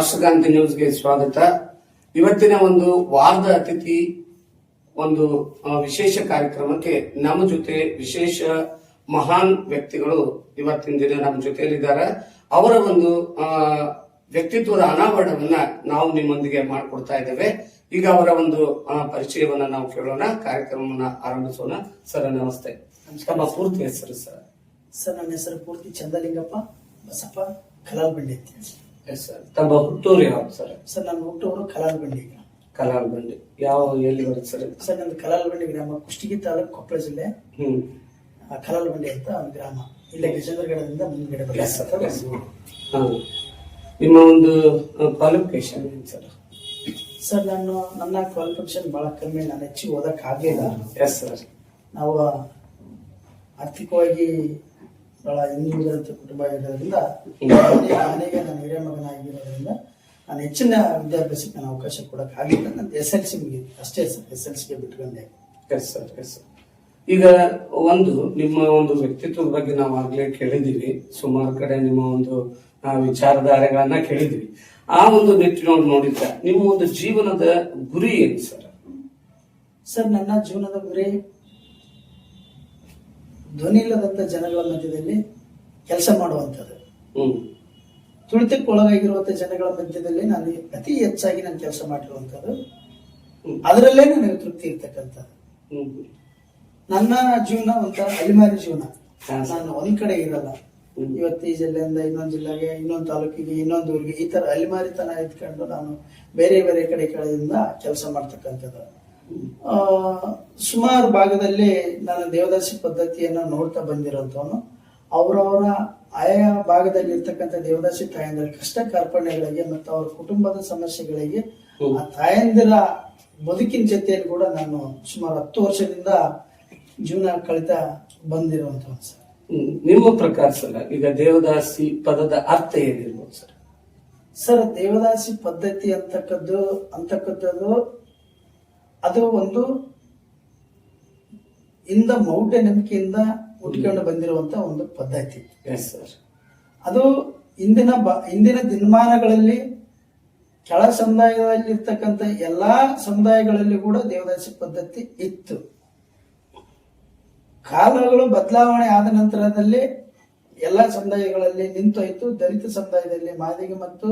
ರಾಷ್ಟ್ರಗಾಂಧಿ ನ್ಯೂಸ್ಗೆ ಸ್ವಾಗತ. ಇವತ್ತಿನ ಒಂದು ವಾರದ ಅತಿಥಿ ಒಂದು ವಿಶೇಷ ಕಾರ್ಯಕ್ರಮಕ್ಕೆ ನಮ್ಮ ಜೊತೆ ವಿಶೇಷ ಮಹಾನ್ ವ್ಯಕ್ತಿಗಳು ಇವತ್ತಿನ ದಿನ ನಮ್ಮ ಜೊತೆಯಲ್ಲಿದ್ದಾರೆ. ಅವರ ಒಂದು ವ್ಯಕ್ತಿತ್ವದ ಅನಾವರಣವನ್ನ ನಾವು ನಿಮ್ಮೊಂದಿಗೆ ಮಾಡಿಕೊಡ್ತಾ ಇದ್ದೇವೆ. ಈಗ ಅವರ ಒಂದು ಪರಿಚಯವನ್ನ ನಾವು ಕೇಳೋಣ. ಕಾರ್ಯಕ್ರಮವನ್ನ ಆರಂಭಿಸೋಣ. ಸರ್ ನಮಸ್ತೆ. ತಮ್ಮ ಪೂರ್ತಿ ಹೆಸರು ಸರ್. ಸರ್ ನನ್ನ ಹೆಸರು ಪೂರ್ತಿ ಚಂದಲಿಂಗಪ್ಪ. ಬಸಪ್ಪ ಕಲಾಲ್ಬಂಡಿ ಅಂತ ಹೇಳಿ. ಎಸ್ ಸರ್ ತಮ್ಮ ಹುಟ್ಟೂರು ಯಾವ್ದು ಸರ್ ಸರ್ ನನ್ನ ಹುಟ್ಟೂರು ಕಲಾಲ್ಬಂಡಿ. ಕಲಾಲ್ಬಂಡಿ. ಯಾವ ಎಲ್ಲಿ ಬರುತ್ತೆ ಸರ್ ಸರ್ ನನ್ನ ಕಲಾಲ್ಬಂಡಿ ಗ್ರಾಮ ಕುಷ್ಟಗಿ ತಾಲೂಕು ಕೊಪ್ಪಳ ಜಿಲ್ಲೆ. ಹ್ಮ್. ಆ, ಕಲಾಲ್ಬಂಡಿ ಅಂತ ಒಂದು ಗ್ರಾಮ. ಇಲ್ಲೇ ಗಜೇಂದ್ರಗಡದಿಂದ ಮುಂದ್ಗಡೆ. ಬರ್ತಕ್ಕಂಥ ಹಾ. ನಿಮ್ಮ ಒಂದು ಕ್ವಾಲಿಫಿಕೇಶನ್ ಏನು ಸರ್ ಸರ್ ನಾನು ನನ್ನ ಕ್ವಾಲಿಫಿಕೇಶನ್ ಬಹಳ ಕಮ್ಮಿ. ನಾನು ಹೆಚ್ಚು ಓದಕ್ ಆಗ್ಲಿಲ್ಲ ಎಸ್ ಸರ್ ನಾವು ಆರ್ಥಿಕವಾಗಿ ಬಹಳ ಹಿಂದುಳಿದಂತ ಕುಟುಂಬ ಇರೋದ್ರಿಂದ ಮನೆ- ಮನೆಗೆ ನಾನು ಹಿರಿಯ ಮಗನಾಗಿರೋದ್ರಿಂದ ನಾನು ಹೆಚ್ಚಿನ ವಿದ್ಯಾಭ್ಯಾಸಕ್ಕೆ ನಾನು ಅವಕಾಶ ಕೊಡಕ್ ಆಗಿಲ್ಲ ನನ್ನ ಎಸ್ ಎಲ್ ಸಿ ಮುಗಿತು ಅಷ್ಟೇ ಸರ್. ಎಸ್ ಎಲ್ ಸಿಗೆ ಬಿಟ್ಕೊಂಡೆ ಎಸ್ ಸರ್ ಎಸ್ ಈಗ ಒಂದು ನಿಮ್ಮ ಒಂದು ವ್ಯಕ್ತಿತ್ವದ ಬಗ್ಗೆ ನಾವು ಆಗ್ಲೇ ಕೇಳಿದೀವಿ ಸುಮಾರು ಕಡೆ ನಿಮ್ಮ ಒಂದು ವಿಚಾರಧಾರೆಗಳನ್ನ ಕೇಳಿದ್ವಿ ಆ ಒಂದು ನಿಟ್ಟಿನೊಳಗೆ ನೋಡಿದ್ರೆ ನಿಮ್ಮ ಒಂದು ಜೀವನದ ಗುರಿ ಏನು ಸರ್ ಸರ್ ನನ್ನ ಜೀವನದ ಗುರಿ ಧ್ವನಿ ಇಲ್ಲದಂತ ಜನಗಳ ಮಧ್ಯದಲ್ಲಿ ಕೆಲಸ ಮಾಡುವಂಥದ್ದು. ತುಳಿತಕ್ಕೆ ಒಳಗಾಗಿರುವಂತ ಜನಗಳ ಮಧ್ಯದಲ್ಲಿ ನಾನು ಅತಿ ಹೆಚ್ಚಾಗಿ ನಾನು ಕೆಲಸ ಮಾಡಿರುವಂಥದ್ದು. ಅದರಲ್ಲೇ ನನಗೆ ತೃಪ್ತಿ ಇರ್ತಕ್ಕಂಥದ್ದು. ನನ್ನ ಜೀವನ ಒಂಥರ ಅಲಿಮಾರಿ ಜೀವನ. ನಾನು ಒಂದ್ ಕಡೆ ಇರಲ್ಲ. ಇವತ್ತು ಈ ಜಿಲ್ಲೆಯಿಂದ ಇನ್ನೊಂದು ಜಿಲ್ಲೆಗೆ ಇನ್ನೊಂದು ತಾಲೂಕಿಗೆ ಇನ್ನೊಂದು ಊರಿಗೆ ಈ ತರ ಅಲಿಮಾರಿತನ ಇದ್ಕೊಂಡು ನಾನು ಬೇರೆ ಬೇರೆ ಕಡೆ ಕಡೆಯಿಂದ ಕೆಲಸ ಮಾಡ್ತಕ್ಕಂಥದ್ದು. ಸುಮಾರು ಭಾಗದಲ್ಲಿ ನಾನು ದೇವದಾಸಿ ಪದ್ಧತಿಯನ್ನ ನೋಡ್ತಾ ಬಂದಿರೋಂಥವನು. ಅವರವರ ಆಯಾ ಭಾಗದಲ್ಲಿ ಇರ್ತಕ್ಕಂಥ ದೇವದಾಸಿ ತಾಯಂದಿರ ಕಷ್ಟ ಕಾರ್ಪಣ್ಯಗಳಿಗೆ ಮತ್ತು ಅವರ ಕುಟುಂಬದ ಸಮಸ್ಯೆಗಳಿಗೆ ಆ ತಾಯಂದಿರ ಬದುಕಿನ ಜೊತೆಯಲ್ಲಿ ಕೂಡ ನಾನು ಸುಮಾರು ಹತ್ತು ವರ್ಷದಿಂದ ಜೀವನ ಕಳಿತಾ ಬಂದಿರುವಂತ ಸರ್. ನಿಮ್ಮ ಪ್ರಕಾರ ಸರ್ ಈಗ ದೇವದಾಸಿ ಪದದ ಅರ್ಥ ಏನಿರ್ಬೋದು ಸರ್? ಸರ್ ದೇವದಾಸಿ ಪದ್ಧತಿ ಅಂತಕ್ಕದ್ದು ಅಂತಕ್ಕದ್ದು ಅದು ಒಂದು ಇಂದ ಮೌಢ್ಯ ನಂಬಿಕೆಯಿಂದ ಉಟ್ಕೊಂಡು ಬಂದಿರುವಂತ ಒಂದು ಪದ್ಧತಿ. ಸರ್ ಅದು ಇಂದಿನ ಬ ಇಂದಿನ ದಿನಮಾನಗಳಲ್ಲಿ ಕೆಳ ಸಮುದಾಯದಲ್ಲಿರ್ತಕ್ಕಂಥ ಎಲ್ಲಾ ಸಮುದಾಯಗಳಲ್ಲಿ ಕೂಡ ದೇವದಾಸಿ ಪದ್ಧತಿ ಇತ್ತು. ಕಾಲಗಳು ಬದಲಾವಣೆ ಆದ ನಂತರದಲ್ಲಿ ಎಲ್ಲ ಸಮುದಾಯಗಳಲ್ಲಿ ನಿಂತೋಯ್ತು ದಲಿತ ಸಮುದಾಯದಲ್ಲಿ ಮಾದಿಗೆ ಮತ್ತು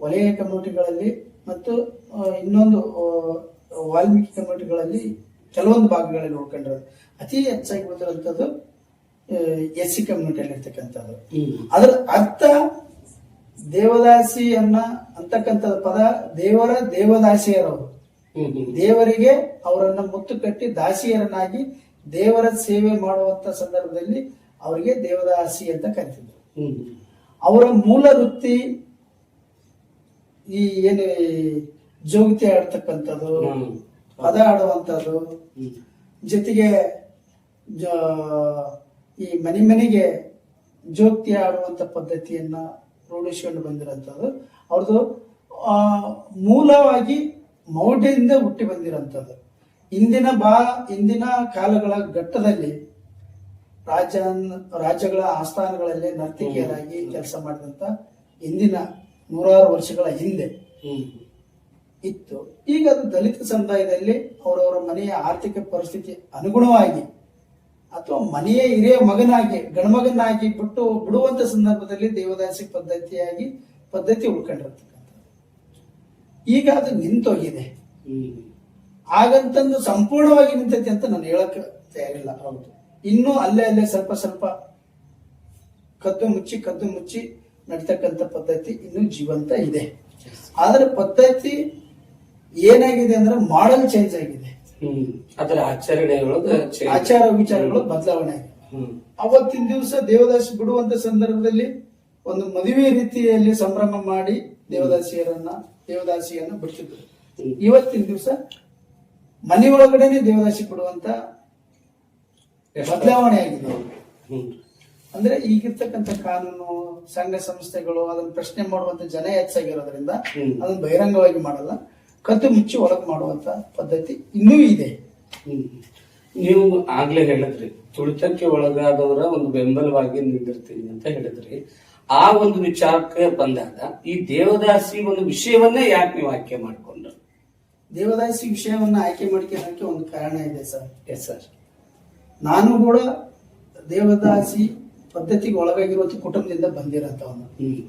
ವಲಯ ಕಮ್ಯುನಿಟಿಗಳಲ್ಲಿ ಮತ್ತು ಇನ್ನೊಂದು ವಾಲ್ಮೀಕಿ ಕಮ್ಯುನಿಟಿಗಳಲ್ಲಿ ಕೆಲವೊಂದು ಭಾಗಗಳಲ್ಲಿ ನೋಡ್ಕೊಂಡ್ರೆ ಅತಿ ಹೆಚ್ಚಾಗಿ ಉಳಿದಿರುವಂಥದ್ದು ಎಸ್ ಸಿ ಕಮ್ಯುನಿಟಿಯಲ್ಲಿ ಇರ್ತಕ್ಕಂಥದ್ದು. ಅದರ ಅರ್ಥ ದೇವದಾಸಿ ಅನ್ನ ಅಂತಕ್ಕಂಥ ಪದ ದೇವರ ದೇವದಾಸಿಯರವರು ದೇವರಿಗೆ ಅವರನ್ನ ಮುತ್ತು ಕಟ್ಟಿ ದಾಸಿಯರನ್ನಾಗಿ ದೇವರ ಸೇವೆ ಮಾಡುವಂತ ಸಂದರ್ಭದಲ್ಲಿ ಅವರಿಗೆ ದೇವದಾಸಿ ಅಂತ ಕರಿತಿದ್ರು. ಅವರ ಮೂಲ ವೃತ್ತಿ ಈ ಏನು ಜೋಗಿತಿ ಆಡ್ತಕ್ಕಂಥದ್ದು ಪದ ಆಡುವಂಥದ್ದು ಜೊತೆಗೆ ಈ ಮನೆ ಮನೆಗೆ ಜೋಗ್ತಿ ಆಡುವಂತ ಪದ್ಧತಿಯನ್ನ ರೂಢಿಸಿಕೊಂಡು ಬಂದಿರೋಂಥದ್ದು. ಅವ್ರದ್ದು ಆ, ಮೂಲವಾಗಿ ಮೌಢ್ಯದಿಂದ ಹುಟ್ಟಿ ಬಂದಿರೋಂಥದ್ದು. ಇಂದಿನ ಬಾ ಇಂದಿನ ಕಾಲಗಳ ಘಟ್ಟದಲ್ಲಿ ರಾಜ್ಯ ರಾಜ್ಯಗಳ ಆಸ್ಥಾನಗಳಲ್ಲಿ ನರ್ತಕಿಯರಾಗಿ ಕೆಲಸ ಮಾಡಿದಂತ ಇಂದಿನ ನೂರಾರು ವರ್ಷಗಳ ಹಿಂದೆ ಇತ್ತು. ಈಗ ಅದು ದಲಿತ ಸಮುದಾಯದಲ್ಲಿ ಅವರವರ ಮನೆಯ ಆರ್ಥಿಕ ಪರಿಸ್ಥಿತಿ ಅನುಗುಣವಾಗಿ ಅಥವಾ ಮನೆಯ ಹಿರಿಯ ಮಗನಾಗಿ ಗಣಮಗನಾಗಿ ಬಿಟ್ಟು ಬಿಡುವಂತ ಸಂದರ್ಭದಲ್ಲಿ ದೇವದಾಸಿ ಪದ್ಧತಿಯಾಗಿ ಪದ್ಧತಿ ಉಳ್ಕೊಂಡಿರ್ತಕ್ಕಂಥ ಈಗ ಅದು ನಿಂತೋಗಿದೆ. ಹಾಗಂತಂದು ಸಂಪೂರ್ಣವಾಗಿ ನಿಂತೈತಿ ಅಂತ ನಾನು ಹೇಳಕ್ ತಯಾರಿಲ್ಲ. ಹೌದು. ಇನ್ನೂ ಅಲ್ಲೇ ಅಲ್ಲೇ ಸ್ವಲ್ಪ ಸ್ವಲ್ಪ ಕದ್ದು ಮುಚ್ಚಿ ಕದ್ದು ಮುಚ್ಚಿ ನಡೀತಕ್ಕಂಥ ಪದ್ಧತಿ ಇನ್ನೂ ಜೀವಂತ ಇದೆ. ಆದ್ರೆ ಪದ್ಧತಿ ಏನಾಗಿದೆ ಅಂದ್ರೆ ಮಾಡಲ್ ಚೇಂಜ್ ಆಗಿದೆ. ಅದರ ಆಚರಣೆಗಳು ಆಚಾರ ವಿಚಾರಗಳು ಬದಲಾವಣೆ ಆಗಿದೆ. ಅವತ್ತಿನ ದಿವಸ ದೇವದಾಸಿ ಬಿಡುವಂತ ಸಂದರ್ಭದಲ್ಲಿ ಒಂದು ಮದುವೆ ರೀತಿಯಲ್ಲಿ ಸಂಭ್ರಮ ಮಾಡಿ ದೇವದಾಸಿಯರನ್ನ ದೇವದಾಸಿಯನ್ನ ಬಿಡ್ತಿದ್ರು. ಇವತ್ತಿನ ದಿವಸ ಮನೆ ಒಳಗಡೆನೆ ದೇವದಾಸಿ ಬಿಡುವಂತ ಬದಲಾವಣೆ ಆಗಿದೆ. ಅಂದ್ರೆ ಈಗಿರ್ತಕ್ಕಂಥ ಕಾನೂನು ಸಂಘ ಸಂಸ್ಥೆಗಳು ಅದನ್ನ ಪ್ರಶ್ನೆ ಮಾಡುವಂತ ಜನ ಹೆಚ್ಚಾಗಿರೋದ್ರಿಂದ. ಅದನ್ನ ಬಹಿರಂಗವಾಗಿ ಮಾಡಲ್ಲ. ಕದ್ದು ಮುಚ್ಚಿ ಒಳಗೆ ಮಾಡುವಂತ ಪದ್ಧತಿ ಇನ್ನೂ ಇದೆ. ನೀವು ಆಗ್ಲೇ ಹೇಳಿದ್ರಿ ತುಳಿತಕ್ಕೆ ಒಳಗಾದವರ ಒಂದು ಬೆಂಬಲವಾಗಿ ನಿಂದಿರ್ತೀನಿ ಅಂತ ಹೇಳಿದ್ರಿ. ಆ ಒಂದು ವಿಚಾರಕ್ಕೆ ಬಂದಾಗ ಈ ದೇವದಾಸಿ ಒಂದು ವಿಷಯವನ್ನೇ ಯಾಕೆ ನೀವು ಆಯ್ಕೆ ಮಾಡಿಕೊಂಡ್ರು? ದೇವದಾಸಿ ವಿಷಯವನ್ನ ಆಯ್ಕೆ ಮಾಡ್ಕೊಳ್ಳೋಕೆ ಒಂದು ಕಾರಣ ಇದೆ ಸರ್. Yes sir. ನಾನು ಕೂಡ ದೇವದಾಸಿ ಪದ್ಧತಿಗೆ ಒಳಗಾಗಿರುವಂತ ಕುಟುಂಬದಿಂದ ಬಂದಿರೋಂಥವನು. ಹ್ಮ್.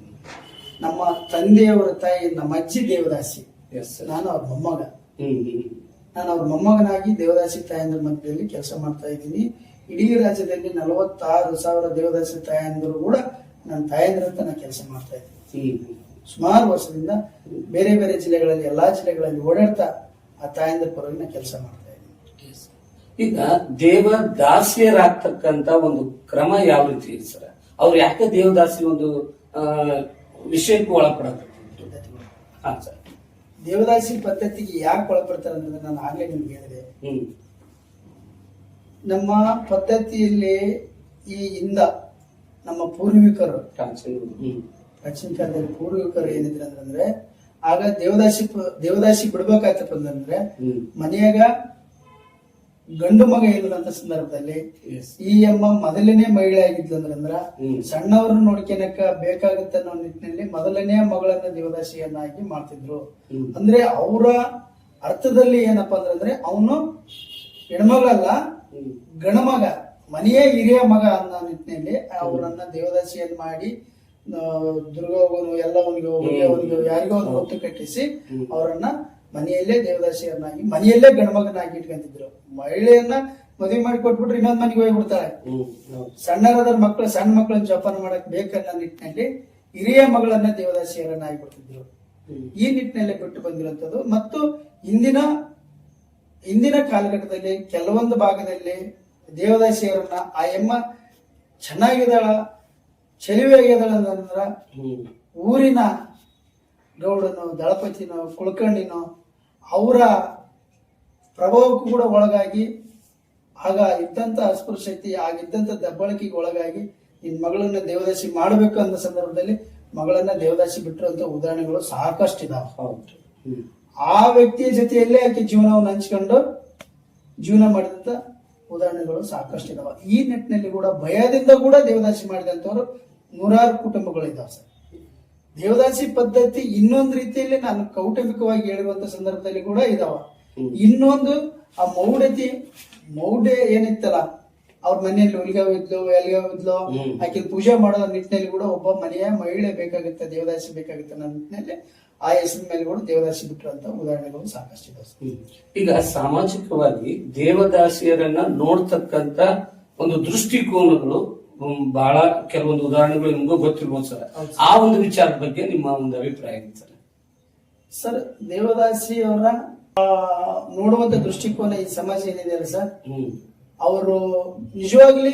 ನಮ್ಮ ತಂದೆಯವರ ತಾಯಿ ನಮ್ಮ ಅಜ್ಜಿ ದೇವದಾಸಿ. ನಾನು ಅವ್ರ ಮೊಮ್ಮಗ. ನಾನು ಅವ್ರ ಮೊಮ್ಮಗನಾಗಿ ದೇವದಾಸಿ ತಾಯಂದ್ರ ಮಧ್ಯದಲ್ಲಿ ಕೆಲಸ ಮಾಡ್ತಾ ಇದ್ದೀನಿ. ಇಡೀ ರಾಜ್ಯದಲ್ಲಿ ನಲವತ್ತಾರು ಸಾವಿರ ದೇವದಾಸಿ ತಾಯಂದಿರು ಕೂಡ ನನ್ನ ತಾಯಂದ್ರ ಅಂತ ನಾನು ಕೆಲಸ ಮಾಡ್ತಾ ಇದ್ದೀನಿ. ಸುಮಾರು ವರ್ಷದಿಂದ ಬೇರೆ ಬೇರೆ ಜಿಲ್ಲೆಗಳಲ್ಲಿ ಎಲ್ಲಾ ಜಿಲ್ಲೆಗಳಲ್ಲಿ ಓಡಾಡ್ತಾ ಆ ತಾಯಂದ್ರ ಪರವಾಗಿ ನಾನು ಕೆಲಸ ಮಾಡ್ತಾ ಇದ್ದೀನಿ. ಈಗ ಈಗ ದೇವದಾಸಿಯರಾಗ್ತಕ್ಕಂತ ಒಂದು ಕ್ರಮ ಯಾವ ರೀತಿ ಇದೆ ಸರ್ ಅವ್ರು ಯಾಕೆ ದೇವದಾಸಿ ಒಂದು ಆ, ವಿಷಯಕ್ಕೂ ಒಳಪಡ. ಹಾ ಸರ್ ದೇವದಾಸಿ ಪದ್ಧತಿಗೆ ಯಾಕೆ ಒಳಪಡ್ತಾರೆ ಅಂತಂದ್ರೆ ನಾನು ಆಗ್ಲೇ ನಿಮ್ಗೆ ಹೇಳಿದೆ. ನಮ್ಮ ಪದ್ಧತಿಯಲ್ಲಿ ಈ ಹಿಂದ ನಮ್ಮ ಪೂರ್ವಿಕರು ಪ್ರಾಚೀನ ಕಾಲದಲ್ಲಿ ಪೂರ್ವಿಕರು ಏನಿದ್ರು ಅಂತಂದ್ರೆ ಆಗ ದೇವದಾಸಿ ದೇವದಾಸಿ ಬಿಡ್ಬೇಕಾಯ್ತಪ್ಪ ಅಂತಂದ್ರೆ ಮನೆಯಾಗ ಗಂಡು ಮಗ ಇಲ್ಲದಂತ ಸಂದರ್ಭದಲ್ಲಿ ಈ ಅಮ್ಮ ಮೊದಲನೇ ಮಹಿಳೆ ಆಗಿದ್ಲು ಅಂದ್ರ. ಸಣ್ಣವ್ರನ್ನ ನೋಡ್ಕೊಳಕ ಬೇಕಾಗುತ್ತೆ ಅನ್ನೋ ನಿಟ್ಟಿನಲ್ಲಿ ಮೊದಲನೇ ಮಗಳನ್ನ ದೇವದಾಸಿಯನ್ನಾಗಿ ಮಾಡ್ತಿದ್ರು. ಅಂದ್ರೆ ಅವರ ಅರ್ಥದಲ್ಲಿ ಏನಪ್ಪಾ ಅಂದ್ರೆ ಅವನು ಹೆಣ್ಮಗಳಲ್ಲ ಗಣಮಗ ಮನೆಯೇ ಹಿರಿಯ ಮಗ ಅನ್ನೋ ನಿಟ್ಟಿನಲ್ಲಿ ಅವರನ್ನ ದೇವದಾಸಿಯನ್ನ ಮಾಡಿ ದುರ್ಗ ದುರ್ಗೋಗನು ಎಲ್ಲವನಿಗೆ ಅವನಿಗೆ ಯಾರಿಗೋ ಒಂದು ಹೊತ್ತು ಕಟ್ಟಿಸಿ. ಅವರನ್ನ ಮನೆಯಲ್ಲೇ ದೇವದಾಸಿಯನ್ನಾಗಿ ಮನೆಯಲ್ಲೇ ಗಣಮಗನಾಗಿ ಇಟ್ಕೊಂತಿದ್ರು. ಮಹಿಳೆಯನ್ನ ಮದುವೆ ಮಾಡಿ ಕೊಟ್ಬಿಟ್ರೆ ಇನ್ನೊಂದ್ ಮನೆಗೆ ಹೋಗ್ಬಿಡ್ತಾರೆ. ಸಣ್ಣರಾದ ಮಕ್ಕಳು ಸಣ್ಣ ಮಕ್ಕಳನ್ನ ಜೋಪಾನ ಮಾಡಕ್ ಬೇಕನ್ನೋ ನಿಟ್ಟಿನಲ್ಲಿ ಹಿರಿಯ ಮಗಳನ್ನ ದೇವದಾಸಿಯರನ್ನಾಗಿ ಕೊಡ್ತಿದ್ರು ಈ ನಿಟ್ಟಿನಲ್ಲಿ ಬಿಟ್ಟು ಬಂದಿರುವಂತದ್ದು ಮತ್ತು ಇಂದಿನ ಇಂದಿನ ಕಾಲಘಟ್ಟದಲ್ಲಿ ಕೆಲವೊಂದು ಭಾಗದಲ್ಲಿ ದೇವದಾಸಿಯವರನ್ನ ಆ ಎಮ್ಮ ಚೆನ್ನಾಗಿದ್ದಾಳ ಚೆಲುವೆಯಾಗಿದ್ದಾಳ ಊರಿನ ಗೌಡನೋ ದಳಪತಿನೋ ಕುಳ್ಕಂಡಿನೋ ಅವರ ಪ್ರಭಾವಕ್ಕೂ ಕೂಡ ಒಳಗಾಗಿ ಆಗ ಇದ್ದಂಥ ಅಸ್ಪೃಶ್ಯತೆ ಆಗಿದ್ದಂಥ ದಬ್ಬಳಿಕೆಗೆ ಒಳಗಾಗಿ ನಿನ್ನ ಮಗಳನ್ನ ದೇವದಾಸಿ ಮಾಡಬೇಕು ಅನ್ನೋ ಸಂದರ್ಭದಲ್ಲಿ ಮಗಳನ್ನ ದೇವದಾಸಿ ಬಿಟ್ಟಿರುವಂತ ಉದಾಹರಣೆಗಳು ಸಾಕಷ್ಟಿದಾವೆ. ಹೌದು. ಆ ವ್ಯಕ್ತಿಯ ಜೊತೆಯಲ್ಲೇ ಆಕೆ ಜೀವನವನ್ನು ಹಂಚ್ಕೊಂಡು ಜೀವನ ಮಾಡಿದಂತ ಉದಾಹರಣೆಗಳು ಸಾಕಷ್ಟು ಇದಾವೆ ಈ ನಿಟ್ಟಿನಲ್ಲಿ ಕೂಡ ಭಯದಿಂದ ಕೂಡ ದೇವದಾಸಿ ಮಾಡಿದಂಥವ್ರು ನೂರಾರು ಕುಟುಂಬಗಳು ಇದ್ದಾವೆ ಸರ್. ದೇವದಾಸಿ ಪದ್ಧತಿ ಇನ್ನೊಂದು ರೀತಿಯಲ್ಲಿ ನಾನು ಕೌಟುಂಬಿಕವಾಗಿ ಹೇಳುವಂತ ಸಂದರ್ಭದಲ್ಲಿ ಕೂಡ ಇದಾವ ಇನ್ನೊಂದು ಆ ಮೌಢ್ಯತೆ ಮೌಢ್ಯ ಏನಿತ್ತಲ್ಲ ಅವ್ರ ಮನೆಯಲ್ಲಿ ಹುಲಿಗಾವ್ ಎಲ್ಗಾವಿದ್ಲು ಆಕೆ ಪೂಜೆ ಮಾಡೋ ನಿಟ್ಟಿನಲ್ಲಿ ಕೂಡ ಒಬ್ಬ ಮನೆಯ ಮಹಿಳೆ ಬೇಕಾಗುತ್ತೆ ದೇವದಾಸಿ ಬೇಕಾಗುತ್ತೆ ಅನ್ನೋ ನಿಟ್ಟಿನಲ್ಲಿ ಆ ಹೆಸರಿನ ಮೇಲೆ ಕೂಡ ದೇವದಾಸಿ ಬಿಟ್ಟಿರುವಂತ ಉದಾಹರಣೆಗಳು ಸರ್. ಹ್ಮ್. ಈಗ ಸಾಮಾಜಿಕವಾಗಿ ದೇವದಾಸಿಯರನ್ನ ನೋಡ್ತಕ್ಕಂತ ಒಂದು ದೃಷ್ಟಿಕೋನಗಳು ಬಹಳ ಕೆಲವೊಂದು ಉದಾಹರಣೆಗಳು ನಿಮಗೂ ಗೊತ್ತಿರ್ಬೋದು ಸರ್. ಆ ಒಂದು ವಿಚಾರದ ಬಗ್ಗೆ ನಿಮ್ಮ ಒಂದು ಅಭಿಪ್ರಾಯ ಏನು ಸರ್. ಸರ್ ದೇವದಾಸಿ ಅವರ ನೋಡುವಂತ ದೃಷ್ಟಿಕೋನ ಈ ಸಮಾಜ ಏನಿದೆಯಲ್ಲ ಸರ್? ಹ್ಮ್. ಅವರು ನಿಜವಾಗ್ಲಿ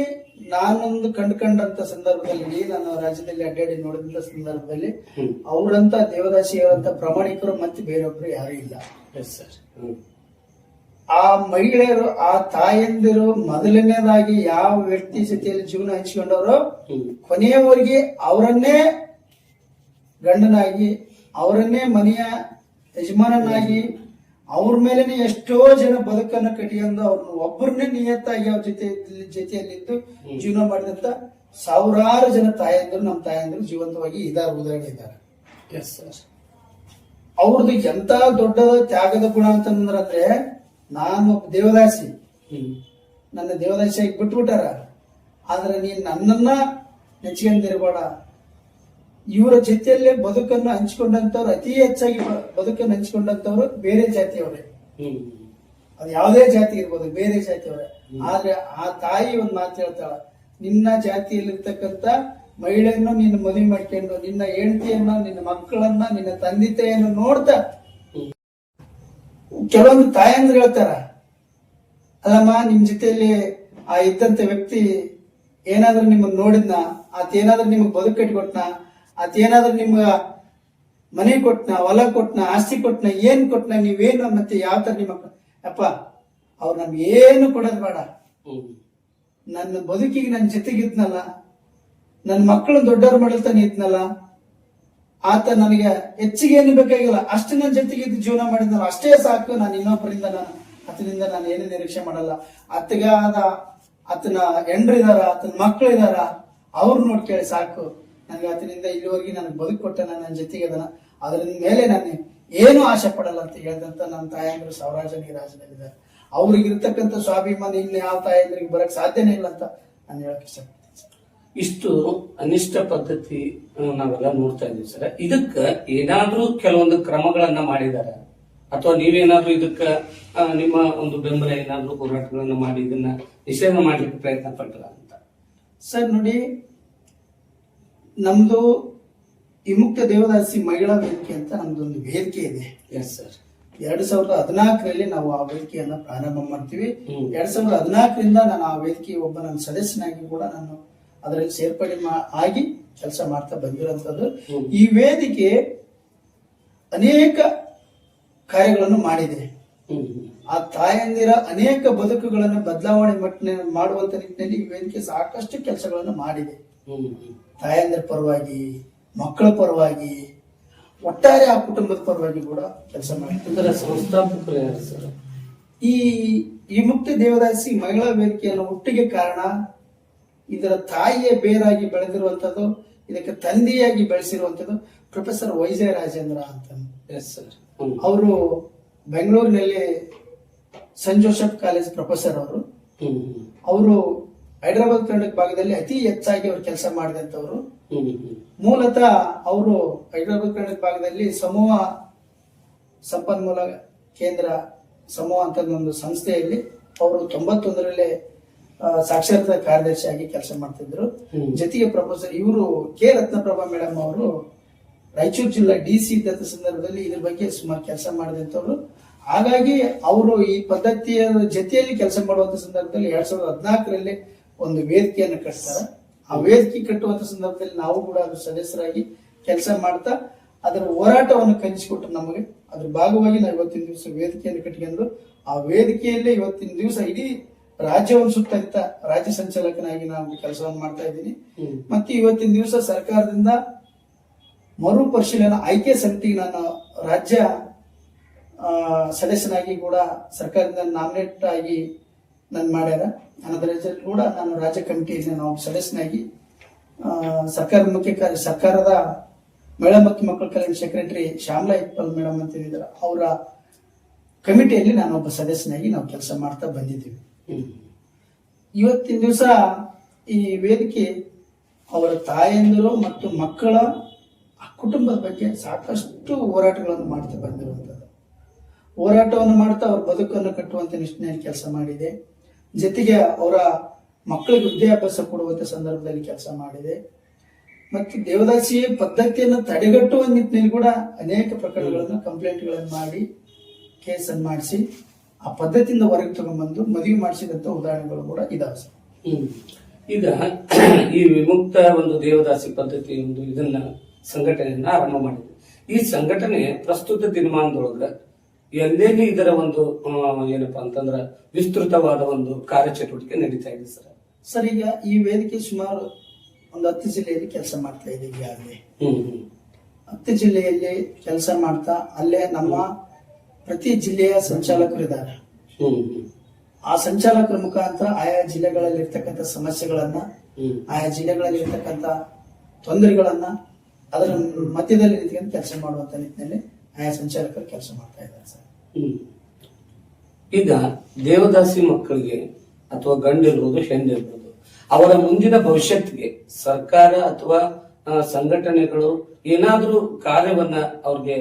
ನಾನೊಂದು ಕಂಡುಕೊಂಡಂತ ಸಂದರ್ಭದಲ್ಲಿ ನಾನು ರಾಜ್ಯದಲ್ಲಿ ಅಡ್ಡಾಡಿ ನೋಡಿದಂತ ಸಂದರ್ಭದಲ್ಲಿ ಹ್ಮ್. ಅವರಂತ ಪ್ರಾಮಾಣಿಕರು ಮತ್ತೆ ಬೇರೊಬ್ರು ಯಾರು ಇಲ್ಲ. ಎಸ್ ಸರ್ ಆ ಮಹಿಳೆಯರು ಆ ತಾಯಂದಿರು ಮೊದಲನೇದಾಗಿ ಯಾವ ವ್ಯಕ್ತಿ ಜೊತೆಯಲ್ಲಿ ಜೀವನ ಹಂಚಿಕೊಂಡವರು ಕೊನೆಯವರೆಗೆ ಅವರನ್ನೇ ಗಂಡನಾಗಿ ಅವರನ್ನೇ ಮನೆಯ ಯಜಮಾನನಾಗಿ ಅವ್ರ ಮೇಲೇನೆ ಎಷ್ಟೋ ಜನ ಬದುಕನ್ನು ಕಟ್ಟಿಕೊಂಡು ಅವ್ರನ್ನ ಒಬ್ಬರನ್ನೇ ನಿಯತ್ತಾಗಿ ಅವ್ರ ಜೊತೆ ಜೊತೆಯಲ್ಲಿದ್ದು ಜೀವನ ಮಾಡಿದಂತ ಸಾವಿರಾರು ಜನ ತಾಯಂದಿರು ನಮ್ಮ ತಾಯಂದಿರು ಜೀವಂತವಾಗಿ ಇದಾರ ಉದಾಹರಣೆ ಇದ್ದಾರೆ ಅವ್ರದ್ದು ಎಂತ ದೊಡ್ಡದ ತ್ಯಾಗದ ಗುಣ ಅಂತಂದ್ರೆ ನಾನು ಒಬ್ಬ ದೇವದಾಸಿ ನನ್ನ ದೇವದಾಸಿಯಾಗಿ ಬಿಟ್ಬಿಟ್ಟಾರ. ಆದ್ರೆ ನೀನ್ ನನ್ನನ್ನ ನೆಚ್ಕೊಂಡಿರ್ಬೇಡ ಇವರ ಜೊತೆಯಲ್ಲೇ ಬದುಕನ್ನು ಹಂಚಿಕೊಂಡಂತವ್ರು ಅತಿ ಹೆಚ್ಚಾಗಿ ಬದುಕನ್ನು ಹಂಚಿಕೊಂಡಂತವ್ರು ಬೇರೆ ಜಾತಿಯವರೇ. ಅದು ಯಾವುದೇ ಜಾತಿ ಇರ್ಬೋದು ಬೇರೆ ಜಾತಿಯವರೇ. ಆದ್ರೆ ಆ ತಾಯಿ ಒಂದು ಮಾತು ಹೇಳ್ತಾಳ ನಿನ್ನ ಜಾತಿಯಲ್ಲಿರ್ತಕ್ಕಂಥ ಮಹಿಳೆಯನ್ನು ನಿನ್ನ ಮದುವೆ ಮಾಡ್ಕೊಂಡು ನಿನ್ನ ಹೆಂಡತಿಯನ್ನ ನಿನ್ನ ಮಕ್ಕಳನ್ನ ನಿನ್ನ ತಂದೆ ತಾಯಿಯನ್ನು ನೋಡ್ತಾ ಕೆಲವೊಂದು ತಾಯಂದ್ರು ಹೇಳ್ತಾರ ಅಲ್ಲಮ್ಮ ನಿಮ್ ಜೊತೆಯಲ್ಲಿ ಆ ಇದ್ದಂತ ವ್ಯಕ್ತಿ ಏನಾದ್ರೂ ನಿಮ್ಮನ್ನ ನೋಡಿದ್ನ ಆತೇನಾದ್ರೂ ನಿಮ್ಗೆ ಬದುಕು ಕಟ್ಟಿಕೊಟ್ನ ಆತೇನಾದ್ರೂ ನಿಮ್ಗ ಮನೆ ಕೊಟ್ನ ಹೊಲ ಕೊಟ್ನ ಆಸ್ತಿ ಕೊಟ್ನ ಏನ್ ಕೊಟ್ನ ನೀವೇನು ಮತ್ತೆ ಯಾವ ತರ ನಿಮ್ಮ ಅಪ್ಪ ಅವ್ರು ನಮ್ಗೆ ಏನು ಕೊಡೋದ್ ಬೇಡ. ನನ್ನ ಬದುಕಿಗೆ ನನ್ನ ಜೊತೆಗಿದ್ನಲ್ಲ ನನ್ನ ಮಕ್ಕಳು ದೊಡ್ಡವ್ರು ಮಾಡಲ್ತಾನೆ ಇದ್ನಲ್ಲ ಆತ ನನಗೆ ಹೆಚ್ಚಿಗೆ ಏನು ಬೇಕಾಗಿಲ್ಲ. ಅಷ್ಟು ನನ್ನ ಜೊತೆಗೆ ಇದ್ದು ಜೀವನ ಮಾಡಿದ್ನಲ್ಲ. ಅಷ್ಟೇ ಸಾಕು. ನಾನು ಇನ್ನೊಬ್ಬರಿಂದ ನಾನು ಆತನಿಂದ ನಾನು ಏನು ನಿರೀಕ್ಷೆ ಮಾಡಲ್ಲ. ಅತ್ತಗ ಆತನ ಹೆಂಡ್ರಿದಾರ ಆತನ ಮಕ್ಕಳು ಇದಾರ. ಅವ್ರು ನೋಡ್ಕೇಳಿ ಸಾಕು. ನನಗೆ ಆತನಿಂದ ಇಲ್ಲಿವರೆಗೆ ನನಗೆ ಬದುಕು ಕೊಟ್ಟ ನನ್ನ ಜೊತೆಗೆ ಅದನ್ನ ಅದರ ಮೇಲೆ ನಾನು ಏನು ಆಸೆ ಪಡಲ್ಲ ಅಂತ ಹೇಳಿದಂತ ನನ್ನ ತಾಯಂದ್ರು ಸೌರಾಜ ನೀರಾಜನಲ್ಲಿದ್ದಾರೆ ಅವ್ರಿಗಿರ್ತಕ್ಕಂಥ ಸ್ವಾಭಿಮಾನ ಇಲ್ಲಿ ಯಾವ ತಾಯಂದ್ರಿಗೆ ಬರಕ್ ಸಾಧ್ಯನೇ ಇಲ್ಲ ಅಂತ ನಾನು ಹೇಳಕ್ ಸರ್. ಇಷ್ಟು ಅನಿಷ್ಟ ಪದ್ಧತಿ ನಾವೆಲ್ಲ ನೋಡ್ತಾ ಇದೀವಿ ಸರ್. ಇದಕ್ಕ ಏನಾದ್ರೂ ಕೆಲವೊಂದು ಕ್ರಮಗಳನ್ನ ಮಾಡಿದಾರ? ಅಥವಾ ನೀವೇನಾದ್ರೂ ಇದಕ್ಕ ನಿಮ್ಮ ಒಂದು ಬೆಂಬಲ ಏನಾದ್ರೂ ಹೋರಾಟಗಳನ್ನ ಮಾಡಿ ಇದನ್ನ ನಿಷೇಧ ಮಾಡ್ಲಿಕ್ಕೆ ಪ್ರಯತ್ನ ಪಟ್ಟರ ಅಂತ? ಸರ್ ನೋಡಿ ನಮ್ದು ವಿಮುಕ್ತ ದೇವದಾಸಿ ಮಹಿಳಾ ವೇದಿಕೆ ಅಂತ ನಮ್ದೊಂದು ವೇದಿಕೆ ಇದೆ. ಎಸ್ ಸರ್ ಎರಡ್ ಸಾವಿರದ ಹದಿನಾಲ್ಕರಲ್ಲಿ ನಾವು ಆ ವೇದಿಕೆಯನ್ನ ಪ್ರಾರಂಭ ಮಾಡ್ತೀವಿ. ಎರಡ್ ಸಾವಿರದ ಹದಿನಾಲ್ಕರಿಂದ ನಾನು ಆ ವೇದಿಕೆ ಒಬ್ಬ ನನ್ನ ಸದಸ್ಯನಾಗಿ ಕೂಡ ನಾನು ಅದರಲ್ಲಿ ಸೇರ್ಪಡೆ ಆಗಿ ಕೆಲಸ ಮಾಡ್ತಾ ಬಂದಿರುವಂತದ್ದು ಈ ವೇದಿಕೆ ಅನೇಕ ಕಾರ್ಯಗಳನ್ನು ಮಾಡಿದೆ. ಆ ತಾಯಂದಿರ ಅನೇಕ ಬದುಕುಗಳನ್ನು ಬದಲಾವಣೆ ಮಾಡುವಂತ ನಿಟ್ಟಿನಲ್ಲಿ ಈ ವೇದಿಕೆ ಸಾಕಷ್ಟು ಕೆಲಸಗಳನ್ನು ಮಾಡಿದೆ. ತಾಯಂದಿರ ಪರವಾಗಿ ಮಕ್ಕಳ ಪರವಾಗಿ ಒಟ್ಟಾರೆ ಆ ಕುಟುಂಬದ ಪರವಾಗಿ ಕೂಡ ಕೆಲಸ ಮಾಡಿದೆ. ಸಂಸ್ಥಾಪಕರು ಈ ಈ ಮುಕ್ತ ದೇವದಾಸಿ ಮಹಿಳಾ ವೇದಿಕೆಯನ್ನು ಒಟ್ಟಿಗೆ ಕಾರಣ ಇದರ ತಾಯಿಯ ಬೇರಾಗಿ ಬೆಳೆದಿರುವಂಥದ್ದು ಇದಕ್ಕೆ ತಂದೆಯಾಗಿ ಬೆಳೆಸಿರುವಂಥದ್ದು ಪ್ರೊಫೆಸರ್ ವೈಜಯ ರಾಜೇಂದ್ರ ಅಂತ ಎಸ್ ಸರ್ ಅವರು ಬೆಂಗಳೂರಿನಲ್ಲಿ ಸೆಂಟ್ ಜೋಸೆಫ್ ಕಾಲೇಜ್ ಪ್ರೊಫೆಸರ್ ಅವರು. ಅವರು ಹೈದರಾಬಾದ್ ಕರ್ನಾಟಕ ಭಾಗದಲ್ಲಿ ಅತಿ ಹೆಚ್ಚಾಗಿ ಅವರು ಕೆಲಸ ಮಾಡಿದಂಥವ್ರು. ಮೂಲತಃ ಅವರು ಹೈದರಾಬಾದ್ ಕರ್ನಾಟಕ ಭಾಗದಲ್ಲಿ ಸಮೂಹ ಸಂಪನ್ಮೂಲ ಕೇಂದ್ರ ಸಮೂಹ ಅಂತ ಒಂದು ಸಂಸ್ಥೆಯಲ್ಲಿ ಅವರು ತೊಂಬತ್ತೊಂದರಲ್ಲೇ ಸಾಕ್ಷರತಾ ಕಾರ್ಯದರ್ಶಿಯಾಗಿ ಕೆಲಸ ಮಾಡ್ತಿದ್ರು. ಜೊತೆಗೆ ಪ್ರೊಫೆಸರ್ ಇವರು ಕೆ ರತ್ನಪ್ರಭಾ ಮೇಡಮ್ ಅವರು ರಾಯಚೂರು ಜಿಲ್ಲಾ ಡಿ ಸಿ ಇದ್ದಂಥ ಸಂದರ್ಭದಲ್ಲಿ ಇದ್ರ ಬಗ್ಗೆ ಸುಮಾರು ಕೆಲಸ ಮಾಡಿದಂಥವ್ರು ಹಾಗಾಗಿ ಅವರು ಈ ಪದ್ಧತಿಯ ಜೊತೆಯಲ್ಲಿ ಕೆಲಸ ಮಾಡುವಂತ ಸಂದರ್ಭದಲ್ಲಿ ಎರಡ್ ಸಾವಿರದ ಹದಿನಾಲ್ಕರಲ್ಲಿ ಒಂದು ವೇದಿಕೆಯನ್ನು ಕಟ್ತಾರೆ. ಆ ವೇದಿಕೆ ಕಟ್ಟುವಂತ ಸಂದರ್ಭದಲ್ಲಿ ನಾವು ಕೂಡ ಅದ್ರ ಸದಸ್ಯರಾಗಿ ಕೆಲಸ ಮಾಡ್ತಾ ಅದರ ಹೋರಾಟವನ್ನು ಕಲಿಸಿಕೊಟ್ರು ನಮಗೆ ಅದ್ರ ಭಾಗವಾಗಿ ನಾವು ಇವತ್ತಿನ ದಿವಸ ವೇದಿಕೆಯನ್ನು ಕಟ್ಕೊಂಡು ಆ ವೇದಿಕೆಯಲ್ಲೇ ಇವತ್ತಿನ ದಿವಸ ಇಡೀ ರಾಜ್ಯವನ್ನು ಸುತ್ತ ರಾಜ್ಯ ಸಂಚಾಲಕನಾಗಿ ನಾನು ಕೆಲಸವನ್ನು ಮಾಡ್ತಾ ಇದ್ದೀನಿ. ಮತ್ತೆ ಇವತ್ತಿನ ದಿವಸ ಸರ್ಕಾರದಿಂದ ಮರು ಪರಿಶೀಲನಾ ಆಯ್ಕೆ ಸಮಿತಿ ನಾನು ರಾಜ್ಯ ಸದಸ್ಯನಾಗಿ ಕೂಡ ಸರ್ಕಾರದಿಂದ ನಾಮಿನೇಟ್ ಆಗಿ ನಾನು ಮಾಡ್ಯಾರ ಅನ್ನೋದ್ರ ಜೊತೆ ಕೂಡ ನಾನು ರಾಜ್ಯ ಕಮಿಟಿಯಲ್ಲಿ ನಾವು ಸದಸ್ಯನಾಗಿ ಸರ್ಕಾರ ಸರ್ಕಾರದ ಮುಖ್ಯ ಕಾರ್ಯ ಸರ್ಕಾರದ ಮಹಿಳಾ ಮತ್ತು ಮಕ್ಕಳ ಕಲ್ಯಾಣ ಸೆಕ್ರೆಟರಿ ಶ್ಯಾಮಲಾ ಇಪ್ಪಲ್ ಮೇಡಮ್ ಅಂತ ಏನಿದ್ದಾರೆ ಅವರ ಕಮಿಟಿಯಲ್ಲಿ ನಾನು ಒಬ್ಬ ಸದಸ್ಯನಾಗಿ ನಾವು ಕೆಲಸ ಮಾಡ್ತಾ ಬಂದಿದ್ದೀವಿ. ಇವತ್ತಿನ ದಿವಸ ಈ ವೇದಿಕೆ ಅವರ ತಾಯಂದಿರು ಮತ್ತು ಮಕ್ಕಳ ಕುಟುಂಬದ ಬಗ್ಗೆ ಸಾಕಷ್ಟು ಹೋರಾಟಗಳನ್ನು ಮಾಡ್ತಾ ಬಂದಿರುವಂಥದ್ದು. ಹೋರಾಟವನ್ನು ಮಾಡ್ತಾ ಅವ್ರ ಬದುಕನ್ನು ಕಟ್ಟುವಂತ ನಿಟ್ಟಿನಲ್ಲಿ ಕೆಲಸ ಮಾಡಿದೆ. ಜೊತೆಗೆ ಅವರ ಮಕ್ಕಳಿಗೆ ವಿದ್ಯಾಭ್ಯಾಸ ಕೊಡುವಂತ ಸಂದರ್ಭದಲ್ಲಿ ಕೆಲಸ ಮಾಡಿದೆ. ಮತ್ತು ದೇವದಾಸಿ ಪದ್ಧತಿಯನ್ನು ತಡೆಗಟ್ಟುವ ನಿಟ್ಟಿನಲ್ಲಿ ಕೂಡ ಅನೇಕ ಪ್ರಕರಣಗಳನ್ನು, ಕಂಪ್ಲೇಂಟ್ಗಳನ್ನು ಮಾಡಿ, ಕೇಸನ್ನು ಮಾಡಿಸಿ. ಆ ಪದ್ಧತಿಯಿಂದ ಹೊರಗೆ ತಗೊಂಡ್ಬಂದು ಮದುವೆ ಮಾಡಿಸಿದಂತ ಉದಾಹರಣೆಗಳು ಕೂಡ ಇದಾವೆ ಸರ್. ಈಗ ಈ ವಿಮುಕ್ತ ಒಂದು ದೇವದಾಸಿ ಪದ್ಧತಿ ಒಂದು ಇದನ್ನ ಸಂಘಟನೆಯನ್ನ ಆರಂಭ ಮಾಡಿದೆ. ಈ ಸಂಘಟನೆ ಪ್ರಸ್ತುತ ದಿನಮಾನದೊಳಗ ಎಲ್ಲೇನೇ ಇದರ ಒಂದು ಏನಪ್ಪ ಅಂತಂದ್ರ ವಿಸ್ತೃತವಾದ ಒಂದು ಕಾರ್ಯಚಟುವಟಿಕೆ ನಡೀತಾ ಇದೆ ಸರ್. ಸರ್ ಈಗ ಈ ವೇದಿಕೆ ಸುಮಾರು ಒಂದು ಹತ್ತು ಜಿಲ್ಲೆಯಲ್ಲಿ ಕೆಲಸ ಮಾಡ್ತಾ ಇದೆ ಈಗಾಗಲೇ. ಹತ್ತು ಜಿಲ್ಲೆಯಲ್ಲಿ ಕೆಲಸ ಮಾಡ್ತಾ ಅಲ್ಲೇ ನಮ್ಮ ಪ್ರತಿ ಜಿಲ್ಲೆಯ ಸಂಚಾಲಕರು ಇದ್ದಾರೆ. ಆ ಸಂಚಾಲಕರ ಮುಖಾಂತರ ಆಯಾ ಜಿಲ್ಲೆಗಳಲ್ಲಿ ಇರ್ತಕ್ಕಂಥ ಸಮಸ್ಯೆಗಳನ್ನ ಆಯಾ ಜಿಲ್ಲೆಗಳಲ್ಲಿ ಇರ್ತಕ್ಕಂಥ ತೊಂದರೆಗಳನ್ನ ಅದರ ಮಧ್ಯದಲ್ಲಿ ನಿಂತ್ಕೊಂಡು ಕೆಲಸ ಮಾಡುವಂತ ನಿಟ್ಟಿನಲ್ಲಿ ಆಯಾ ಸಂಚಾಲಕರು ಕೆಲಸ ಮಾಡ್ತಾ ಇದ್ದಾರೆ ಸರ್. ಹ್ಮ್. ಈಗ ದೇವದಾಸಿ ಮಕ್ಕಳಿಗೆ ಅಥವಾ ಗಂಡಿರ್ಬೋದು ಹೆಣ್ಣಿರ್ಬೋದು ಅವರ ಮುಂದಿನ ಭವಿಷ್ಯತ್ಗೆ ಸರ್ಕಾರ ಅಥವಾ ಸಂಘಟನೆಗಳು ಏನಾದರೂ ಕಾರ್ಯವನ್ನ ಅವ್ರಿಗೆ